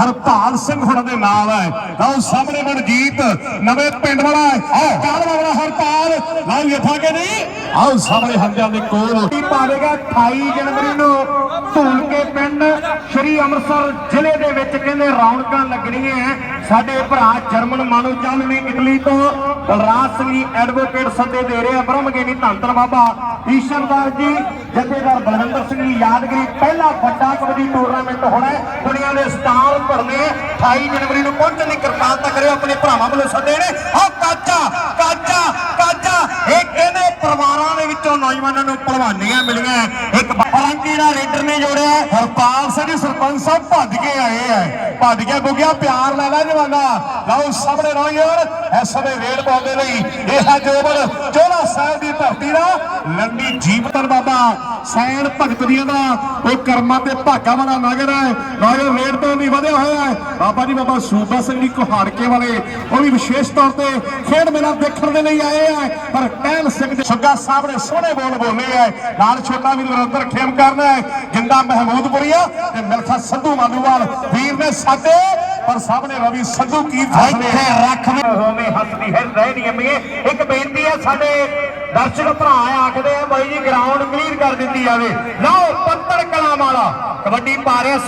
ਹਰਪਾਲ ਸਿੰਘ ਹੁਣਾਂ ਦੇ ਨਾਲ ਹੈ। ਲਓ ਸਾਹਮਣੇ ਮਨਜੀਤ, ਨਵੇਂ ਪਿੰਡ ਵਾਲਾ ਹੈ। ਆਹ ਕਾਲ ਵਾਲਾ ਹਰਪਾਲ। ਲਓ ਯਥਾ ਕੇ ਨਹੀਂ ਆਓ ਸਾਹਮਣੇ ਹੰਦਿਆਂ ਦੇ ਕੋਲ। ਕੀ ਪਾਵੇਗਾ 28 ਜਨਵਰੀ ਨੂੰ ਧੂਲ ਕੇ ਪਿੰਡ, ਸ਼੍ਰੀ ਅੰਮ੍ਰਿਤਸਰ ਜ਼ਿਲ੍ਹੇ ਦੇ ਵਿੱਚ ਕਹਿੰਦੇ ਰੌਣਕਾਂ ਲੱਗਣੀਆਂ ਸਾਡੇ ਭਰਾ ਜਰਮਨ ਮਾਨੋ ਚੰਦ ਨੇ ਇਟਲੀ ਤੋਂ। ਬਲਰਾਜ ਸਿੰਘ ਐਡਵੋਕੇਟ ਸੱਦੇ ਦੇ ਰਹੇ ਆ। ਧੰਨ ਧੰਤਰ ਬਾਬਾ। ਈਸ਼ਨਦਾਰ ਜੀ, ਜਥੇਦਾਰ ਬਲਵਿੰਦਰ ਸਿੰਘ ਜੀ ਯਾਦਗਰੀ, ਪਹਿਲਾ ਵੱਡਾ ਕਬੱਡੀ ਟੂਰਨਾਮੈਂਟ ਹੋਣਾ ਹੈ। ਦੁਨੀਆ ਦੇ ਸਟਾਰ ਭਰਨੇ 28 ਜਨਵਰੀ ਨੂੰ ਪਹੁੰਚਣ ਦੀ ਕਿਰਪਾਲਤਾ ਕਰਿਓ, ਆਪਣੇ ਭਰਾਵਾਂ ਵੱਲੋਂ ਸੱਦੇ ਨੇ। ਆ ਕਾਜਾ ਕਾਜਾ ਕਾਜਾ ਇਹ ਕਹਿੰਦੇ ਪਰਿਵਾਰਾਂ ਦੇ ਵਿੱਚੋਂ ਨੌਜਵਾਨਾਂ ਨੂੰ ਭਲਵਾਨੀਆਂ ਮਿਲੀਆਂ। ਇੱਕ ਫਰੰਗੀ ਰੇਡਰ ਨੇ ਜੋੜਿਆ। ਹਰਪਾਲ ਸਿੰਘ ਸਰਪੰਚ ਸਾਹਿਬ ਭੱਜ ਕੇ ਆਏ ਆ। ਭੱਜ ਕੇ ਗੁੱਗਿਆ ਪਿਆਰ ਲੈ ਲੈ ਜਵਾਨਾ। ਲਓ, ਸਾਹਮਣੇ ਨੌਜਵਾਨ, ਇਸ ਸਮੇਂ ਰੇਡ ਪਾਉਂਦੇ ਲਈ ਇਹ ਹੈ ਜੋਬਨ। ਚੋਲਾ ਸਾਹਿਬ ਦੀ ਧਰਤੀ ਦਾ ਲੰਡੀ ਜੀਵਤਨ ਬਾਬਾ ਸੈਣ ਭਗਤ ਦੀਆਂ ਦਾ। ਉਹ ਕਰਮਾਂ ਤੇ ਭਾਗਾ ਵਾਲਾ ਨਗਰ ਹੈ। ਨਗਰ ਰੇਡ ਤੋਂ ਨਹੀਂ ਵਧਿਆ ਹੋਇਆ ਹੈ। ਬਾਬਾ ਜੀ, ਬਾਬਾ ਸੂਬਾ ਸਿੰਘ ਜੀ ਕੁਹਾੜਕੇ ਵਾਲੇ, ਉਹ ਵੀ ਵਿਸ਼ੇਸ਼ ਤੌਰ ਤੇ ਖੇਡ ਮੇਲਾ ਦੇਖਣ ਦੇ ਲਈ ਆਏ ਆ। ਪਰ ਟਹਿਲ ਸਿੰਘ ਦੇ ਸੁੱਗਾ ਸਾਹਿਬ ਨੇ ਸੋਹਣੇ ਬੋਲ ਬੋਲੇ ਆ। ਨਾਲ ਛੋਟਾ ਵੀ ਵਰਿੰਦਰ ਖੇਮ ਕਰਨਾ ਹੈ। ਜਿੰਦਾ ਮਹਿਮੂਦਪੁਰੀਆ ਤੇ ਮਿਲਖਾ ਸੰਧੂ ਮਾਨੂਵਾਲ। ਵੀਰ ਨੇ ਸਾਡੇ ਪਰ ਸਾਹਮਣੇ ਰਵੀ ਸੰਧੂ ਕੀ ਇੱਥੇ ਰੱਖ ਹੋਵੇਂ ਹੱਸਦੀ ਹੈ ਰਹਿ ਨਹੀਂ ਅੰਮੀਏ। ਇੱਕ ਬੇਨਤੀ ਹੈ ਸਾਡੇ ਦਰਸ਼ਕ ਭਰਾ ਆਖਦੇ ਆ ਬਾਈ ਜੀ ਗਰਾਊਂਡ ਕਲੀਅਰ ਕਰ ਦਿੱਤੀ ਜਾਵੇ। ਲਓ ਪੱਤਰ ਕਲਾਂ ਵਾਲਾ ਕਬੱਡੀ ਪਾ ਰਿਹਾ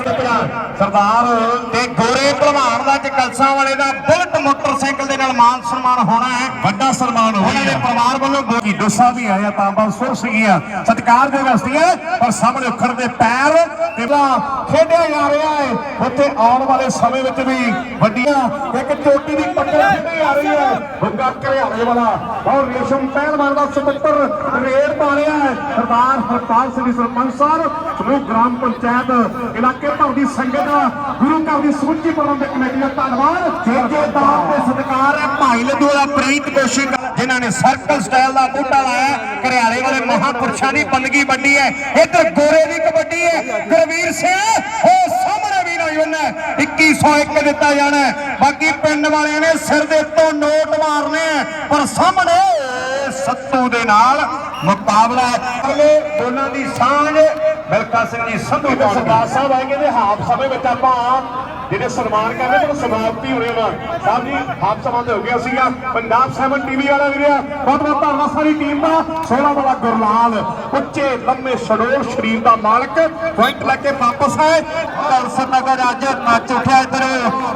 ਸਰਦਾਰ ਤੇ ਗੋਰੇ ਭਲਵਾਨ ਦਾ ਅੱਜ ਕਲਸਾਂ ਵਾਲੇ ਦਾ ਬੁਲਟ ਮੋਟਰਸਾਈਕਲ ਦੇ ਨਾਲ ਮਾਨ ਸਨਮਾਨ ਹੋਣਾ ਹੈ। ਵੱਡਾ ਸਨਮਾਨ ਹੋਣਾ ਉਹਨਾਂ ਦੇ ਪਰਿਵਾਰ ਵੱਲੋਂ ਗੋਗੀ ਦੋਸਾ ਵੀ ਆਇਆ ਤਾਂਬਾ ਸੁਰ ਸਿੰਘੀਆਂ ਸਤਿਕਾਰ ਦੇ ਹਸਤੀਆਂ ਪਰ ਸਾਹਮਣੇ ਉਖੜ ਦੇ ਪੈਰ ਤੇ ਖੇਡਿਆ ਜਾ ਰਿਹਾ ਹੈ। ਉੱਥੇ ਆਉਣ ਵਾਲੇ ਸਮੇਂ ਵਿੱਚ ਵੀ ਵੱਡੀਆਂ ਇੱਕ ਚੋਟੀ ਦੀ ਪੱਟੇ ਖੇਡੀ ਜਾ ਰਹੀ ਹੈ। ਹੁੱਗਾ ਘਰਿਆਲੇ ਵਾਲਾ ਔਰ ਰੇਸ਼ਮ ਪਹਿਲਵਾਨ ਦਾ ਸੁਪੁੱਤਰ ਰੇਡ ਪਾ ਰਿਹਾ ਹੈ। ਸਰਦਾਰ ਹਰਪਾਲ ਸਿੰਘ ਸਰਪੰਚ ਸਾਹਿਬ, ਸਮੂਹ ਗ੍ਰਾਮ ਪੰਚਾਇਤ ਇਲਾਕੇ ਭਰ ਦੀ ਸੰਗਤ ਦਾ, ਗੁਰੂ ਘਰ ਦੀ ਸਮੁੱਚੀ ਪ੍ਰਬੰਧਕ ਕਮੇਟੀ ਦਾ ਧੰਨਵਾਦ। ਜੇਜੇਦਾਰ ਤੇ ਸਤਿਕਾਰ ਹੈ, ਭਾਈ ਲੱਡੂ ਦਾ ਪ੍ਰੀਤ ਕੋਸ਼ਿਕ ਜਿਨ੍ਹਾਂ ਨੇ ਸਰਕਲ ਸਟਾਈਲ ਦਾ ਬੂਟਾ ਲਾਇਆ, ਘਰਿਆਲੇ ਵਾਲੇ ਮਹਾਪੁਰਸ਼ਾਂ ਦੀ ਬੰਦਗੀ ਵੱਡੀ ਹੈ। ਇੱਧਰ ਗੋਰੇ ਦੀ ਕਬੱਡੀ ਹੈ। ਗੁਰਵੀਰ ਸਿੰਘ, ਉਹ ਸਾਹਮਣੇ ਵੀ ਨੌਜਵਾਨ ਹੈ। 2101 ਦਿੱਤਾ ਜਾਣਾ ਬਾਕੀ ਪਿੰਡ ਵਾਲਿਆਂ ਨੇ ਸਿਰ ਦੇ ਉੱਤੋਂ ਨੋਟ ਮਾਰਨੇ ਪਰ ਸਾਹਮਣੇ ਸੱਤੂ ਦੇ ਨਾਲ ਮੁਕਾਬਲਾ ਅਗਲੇ ਦੋਨਾਂ ਦੀ ਸਾਂਝ ਮਿਲਖਾ ਸਿੰਘ ਜੀ ਸੰਧੂ ਸਰਦਾਰ ਸਾਹਿਬ ਆਏ ਕਹਿੰਦੇ ਹਾਫ ਸਮੇਂ ਵਿੱਚ ਆਪਾਂ ਜਿਹੜੇ ਸਨਮਾਨ ਕਰਦੇ ਤੇ ਸਮਾਪਤੀ ਹੋਣੀ ਵਾ ਸਾਹਿਬ ਜੀ ਹਾਫ ਸਮਾਂ ਹੋ ਗਿਆ ਸੀਗਾ। ਪੰਜਾਬ ਸੈਵਨ ਟੀਵੀ ਵਾਲਾ ਵੀਰਿਆ ਬਹੁਤ ਬਹੁਤ ਧੰਨਵਾਦ ਸਾਰੀ ਟੀਮ ਦਾ। ਸੋਹਣਾ ਵਾਲਾ ਗੁਰਲਾਲ, ਉੱਚੇ ਲੰਮੇ ਸਡੋਲ ਸਰੀਰ ਦਾ ਮਾਲਕ। ਪੁਆਇੰਟ ਲੈ ਕੇ ਵਾਪਸ ਆਏ। ਕਲਸ ਨਗਰ ਅੱਜ ਨੱਚ ਉੱਠਿਆ ਇੱਧਰ।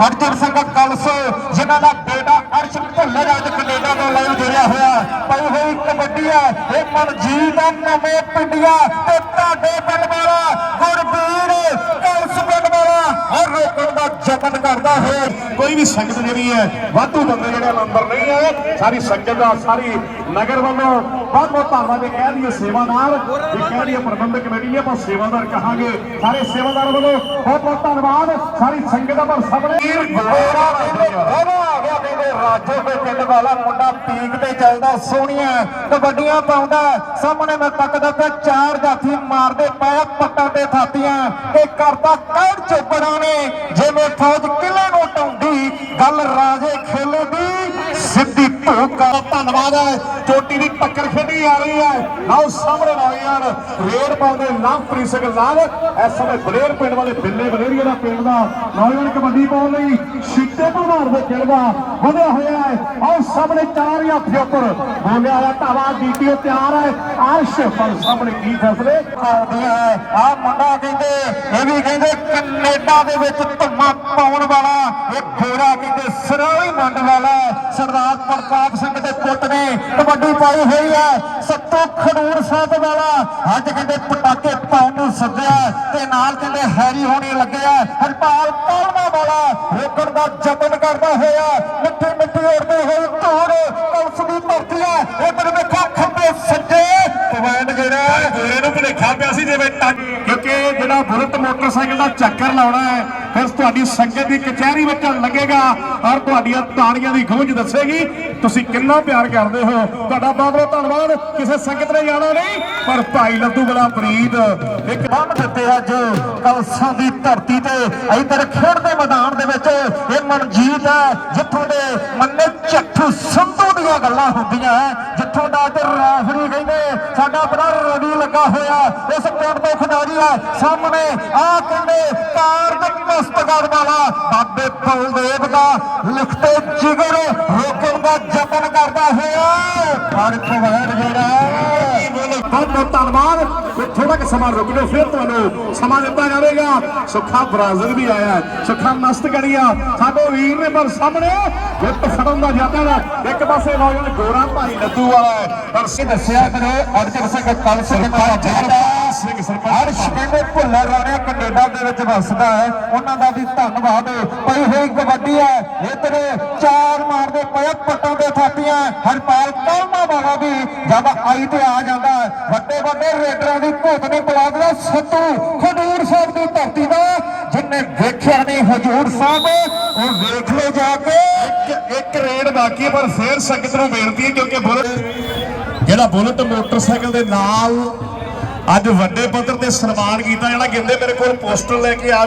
ਅਰਜਨ ਸਿੰਘ ਕਲਸ, ਜਿਨ੍ਹਾਂ ਦਾ ਬੇਟਾ ਅਰਸ਼ ਭੁੱਲਰ ਅੱਜ ਕੈਨੇਡਾ ਤੋਂ ਲਾਈਵ ਜੁੜਿਆ ਹੋਇਆ। ਪਈ ਹੋਈ ਕਬੱਡੀ ਹੈ। ਇਹ ਮਨਜੀਤ ਆ ਨਵੇਂ ਪਿੰਡੀਆਂ ਤੇ ਤੁਹਾਡੇ ਪਿੰਡ ਵਾਲਾ ਗੁਰਬੀਰ ਕਲਸ। ਹਰ ਰੋਕਣ ਦਾ ਯਤਨ ਕਰਦਾ ਹੈ। ਕੋਈ ਵੀ ਸੰਗਤ ਜਿਹੜੀ ਹੈ ਵਾਧੂ ਬੰਦੇ ਜਿਹੜੇ ਨੰਬਰ ਨਹੀਂ ਆਏ ਸਾਰੀ ਸੰਗਤ ਦਾ ਸਾਰੀ ਨਗਰ ਵੱਲੋਂ ਬਹੁਤ ਬਹੁਤ ਧੰਨਵਾਦ। ਇਹ ਕਹਿ ਦਈਏ ਸੇਵਾਦਾਰ ਇਹ ਕਹਿ ਦਈਏ ਪ੍ਰਬੰਧਕ ਕਮੇਟੀ ਹੈ ਪਰ ਸੇਵਾਦਾਰ ਕਹਾਂਗੇ। ਸਾਰੇ ਸੇਵਾਦਾਰ ਵੱਲੋਂ ਬਹੁਤ ਬਹੁਤ ਧੰਨਵਾਦ। ਸਾਰੀ ਸੰਗਤ ਦਾ ਪਰ ਸਾਹਮਣੇ ਕਹਿੰਦੇ ਰਾਜੋ ਦੇ ਪਿੰਡ ਵਾਲਾ ਮੁੰਡਾ ਪੀਕ ਤੇ ਚੱਲਦਾ ਸੋਹਣੀਆਂ ਕਬੱਡੀਆਂ ਪਾਉਂਦਾ। ਸਾਹਮਣੇ ਮੈਂ ਤੱਕਦਾ ਪਿਆ ਚਾਰ ਜਾਥੀ ਮਾਰਦੇ ਪਏ ਪੱਟਾਂ ਤੇ ਥਾਤੀਆਂ ਇਹ ਕਰਦਾ ਕਹਿੜ ਚੋਪੜਾਂ ਨੇ ਜਿਵੇਂ ਫੌਜ ਕਿਲੇ ਨੂੰ ਟਾਉਂਦੀ ਗੱਲ ਰਾਜੇ ਖੇਲੇ ਦੀ ਸਿੱਧੀ ਧੋਕ ਦਾ ਹੈ। ਚੋਟੀ ਦੀ ਟੱਕਰ ਖੇਡੀ ਆ ਰਹੀ ਹੈ। ਲਓ ਸਾਹਮਣੇ ਨੌਜਵਾਨ ਰੇਡ ਪਾਉਂਦੇ ਲਵਪ੍ਰੀਤ ਸਿੰਘ ਲਾਲ। ਇਸ ਸਮੇਂ ਬਲੇਰ ਪਿੰਡ ਵਾਲੇ ਬਿੱਲੇ ਬਲੇਰੀਆ ਦਾ ਪਿੰਡ ਦਾ ਨੌਜਵਾਨ ਕਬੱਡੀ ਪਾਉਣ ਲਈ ਛਿੱਟੇ ਭਲਵਾਨ ਦੇ ਖੇਡਦਾ ਵਧਿਆ ਹੋਇਆ ਹੈ। ਆਹ ਸਾਹਮਣੇ ਚਾਰ ਹੱਥ ਉੱਪਰ ਬੋਲਿਆ ਹੋਇਆ ਢਾਵਾ ਡੀਟੀਓ ਤਿਆਰ ਹੈ। ਅਰਸ਼ ਪਰ ਸਾਹਮਣੇ ਕੀ ਫੈਸਲੇ? ਆਉਂਦੇ ਹੈ ਆ ਮੁੰਡਾ ਕਹਿੰਦੇ, ਇਹ ਵੀ ਕਹਿੰਦੇ ਕੈਨੇਡਾ ਦੇ ਵਿੱਚ ਧੁੰਮਾ ਪਾਉਣ ਵਾਲਾ, ਇਹ ਖੋਰਾ ਕਹਿੰਦੇ ਸਰੋਈ ਮੰਡ ਵਾਲਾ ਸਰਦਾਰ ਪ੍ਰਤਾਪ ਸਿੰਘ ਦੇ ਪੁੱਤ ਨੇ ਕਬੱਡੀ ਪਾਈ ਹੋਈ ਹੈ। ਸੱਤੋ ਖਡੂਰ ਸਾਹਿਬ ਵਾਲਾ ਅੱਜ ਕਹਿੰਦੇ ਪਟਾਕੇ ਪਾਉਣ ਨੂੰ ਸੱਦਿਆ ਤੇ ਨਾਲ ਕਹਿੰਦੇ ਹੈਰੀ ਹੋਣੀ ਲੱਗਿਆ ਹਰਪਾਲ ਪਾਲਮਾ ਵਾਲਾ ਰੋਕਣ ਦਾ ਯਤਨ ਕਰਦਾ ਹੋਇਆ। ਮਿੱਠੀ ਮਿੱਠੀ ਉੜਦੇ ਹੋਏ ਧੂੜ ਕਲਸ ਦੀ ਧਰਤੀ ਹੈ। ਇਧਰ ਵੇਖੋ ਖੱਬੇ ਸੱਜੇ। ਪਵੈਨ ਜਿਹੜਾ ਗੋਰੇ ਨੂੰ ਭੁਲੇਖਾ ਪਿਆ ਸੀ ਜਿਵੇਂ ਟੱਕ ਜਿਹੜਾ ਬੁਲਟ ਮੋਟਰਸਾਈਕਲ ਦਾ ਚੱਕਰ ਲਾਉਣਾ ਹੈ, ਫਿਰ ਤੁਹਾਡੀ ਸੰਗਤ ਦੀ ਕਚਹਿਰੀ ਵਿੱਚ ਲੱਗੇਗਾ ਔਰ ਤੁਹਾਡੀਆਂ ਤਾੜੀਆਂ ਦੀ ਗੂੰਜ ਦੱਸੇਗੀ। ਤੁਸੀਂ ਕਿੰਨਾ ਪਿਆਰ ਕਰਦੇ ਹੋ। ਤੁਹਾਡਾ ਬਹੁਤ ਬਹੁਤ ਧੰਨਵਾਦ। ਕਿਸੇ ਸੰਗਤ ਨੇ ਜਾਣਾ ਨਹੀਂ, ਪਰ ਭਾਈ ਲੱਦੂ ਬਲਾ ਪ੍ਰੀਤ ਇੱਕ ਬੰਮ ਦਿੱਤੇ ਅੱਜ ਕਲਸਾਂ ਦੀ ਧਰਤੀ ਤੇ। ਇਧਰ ਖੇਡ ਦੇ ਮੈਦਾਨ ਦੇ ਵਿੱਚ ਇਹ ਮਨਜੀਤ ਹੈ, ਜਿੱਥੋਂ ਦੇ ਮੰਨੇ ਚੱਠੂ ਸੰਧੂ ਦੀਆਂ ਗੱਲਾਂ ਹੁੰਦੀਆਂ ਜਿੱਥੋਂ ਦਾ ਤੇ ਰੈਫਰੀ ਕਹਿੰਦੇ, ਸਾਡਾ ਬੜਾ ਰਵੀ ਲੱਗਾ ਹੋਇਆ। ਇਸ ਪਿੰਡ ਤੋਂ ਖਿਡਾਰੀ ਹੈ ਸਾਹਮਣੇ ਆ ਕਹਿੰਦੇ ਕਾਰ ਮਸਤਗੜ ਵਾਲਾ ਬਾਬੇ ਬਲਦੇਵ ਦਾ ਲਿਖਤੇ ਜਿਗਰ ਰੋਕਣ ਦਾ ਯਤਨ ਕਰਦਾ ਹੋਇਆ। ਪਰ ਖਵੈਰ ਜਿਹੜਾ ਬਹੁਤ ਬਹੁਤ ਧੰਨਵਾਦ। ਥੋੜਾ ਕਿ ਸਮਾਂ ਰੁਕ ਜਾਓ ਫਿਰ ਤੁਹਾਨੂੰ ਸਮਾਂ ਦਿੱਤਾ ਜਾਵੇਗਾ। ਸੁੱਖਾ ਬਰਾਜ਼ਿਲ ਵੀ ਆਇਆ ਹੈ। ਸੁੱਖਾ ਮਸਤਗੜੀਆ ਸਾਡੇ ਵੀਰ ਨੇ ਪਰ ਸਾਹਮਣੇ ਜਿੱਤ ਫੜਨ ਦਾ ਯਤਨ ਇੱਕ ਪਾਸੇ ਨੌਜਵਾਨ ਗੋਰਾ ਭਾਈ ਲੱਦੂ ਵਾਲਾ ਪਰ ਸੇ ਦੱਸਿਆ ਕਰੇ ਅਰਜਨ ਸਿੰਘ ਕਲ ਸਿੰਘ ਦਾ ਜਿਹੜਾ ਸਿੰਘ ਸਰਪੰਚ ਹਰਸ਼ ਭੁੱਲਰ ਰਾਣਿਆ ਕੈਨੇਡਾ ਦੇ ਵਿੱਚ ਵੱਸਦਾ ਹੈ। ਉਹਨਾਂ ਦਾ ਵੀ ਧੰਨਵਾਦ। ਪਈ ਹੋਈ ਕਬੱਡੀ ਹੈ। ਇਧਰ ਚਾਰ ਮਾਰਦੇ ਪਏ ਪੱਟਾਂ ਦੇ ਥਾਪੀਆਂ। ਹਰਪਾਲ ਕੌਮਾ ਵਾਲਾ ਵੀ ਜਦ ਆਈ ਤੇ ਆ ਜਾਂਦਾ। ਵੱਡੇ ਵੱਡੇ ਰੇਡਰਾਂ ਦੀ ਭੂਤ ਨੇ ਬੁਲਾ ਦਿਆ ਸੱਤੂ ਖਡੂਰ ਸਾਹਿਬ ਦੀ ਧਰਤੀ ਦਾ ਜਿੰਨੇ ਵੇਖਿਆ ਨਹੀਂ ਹਜੂਰ ਸਾਹਿਬ ਉਹ ਵੇਖ ਲਓ ਜਾ ਕੇ। ਇੱਕ ਇੱਕ ਰੇਡ ਬਾਕੀ ਪਰ ਫੇਰ ਸੰਗਤ ਨੂੰ ਬੇਨਤੀ ਹੈ ਕਿਉਂਕਿ ਬੁਲਟ ਜਿਹੜਾ ਬੁਲਟ ਮੋਟਰਸਾਈਕਲ ਦੇ ਨਾਲ ਅੱਜ ਵੱਡੇ ਪੱਧਰ ਤੇ ਸਨਮਾਨ ਕੀਤਾ ਜਿਹੜਾ ਕਹਿੰਦੇ ਮੇਰੇ ਕੋਲ ਪੋਸਟਰ ਲੈ ਕੇ ਆ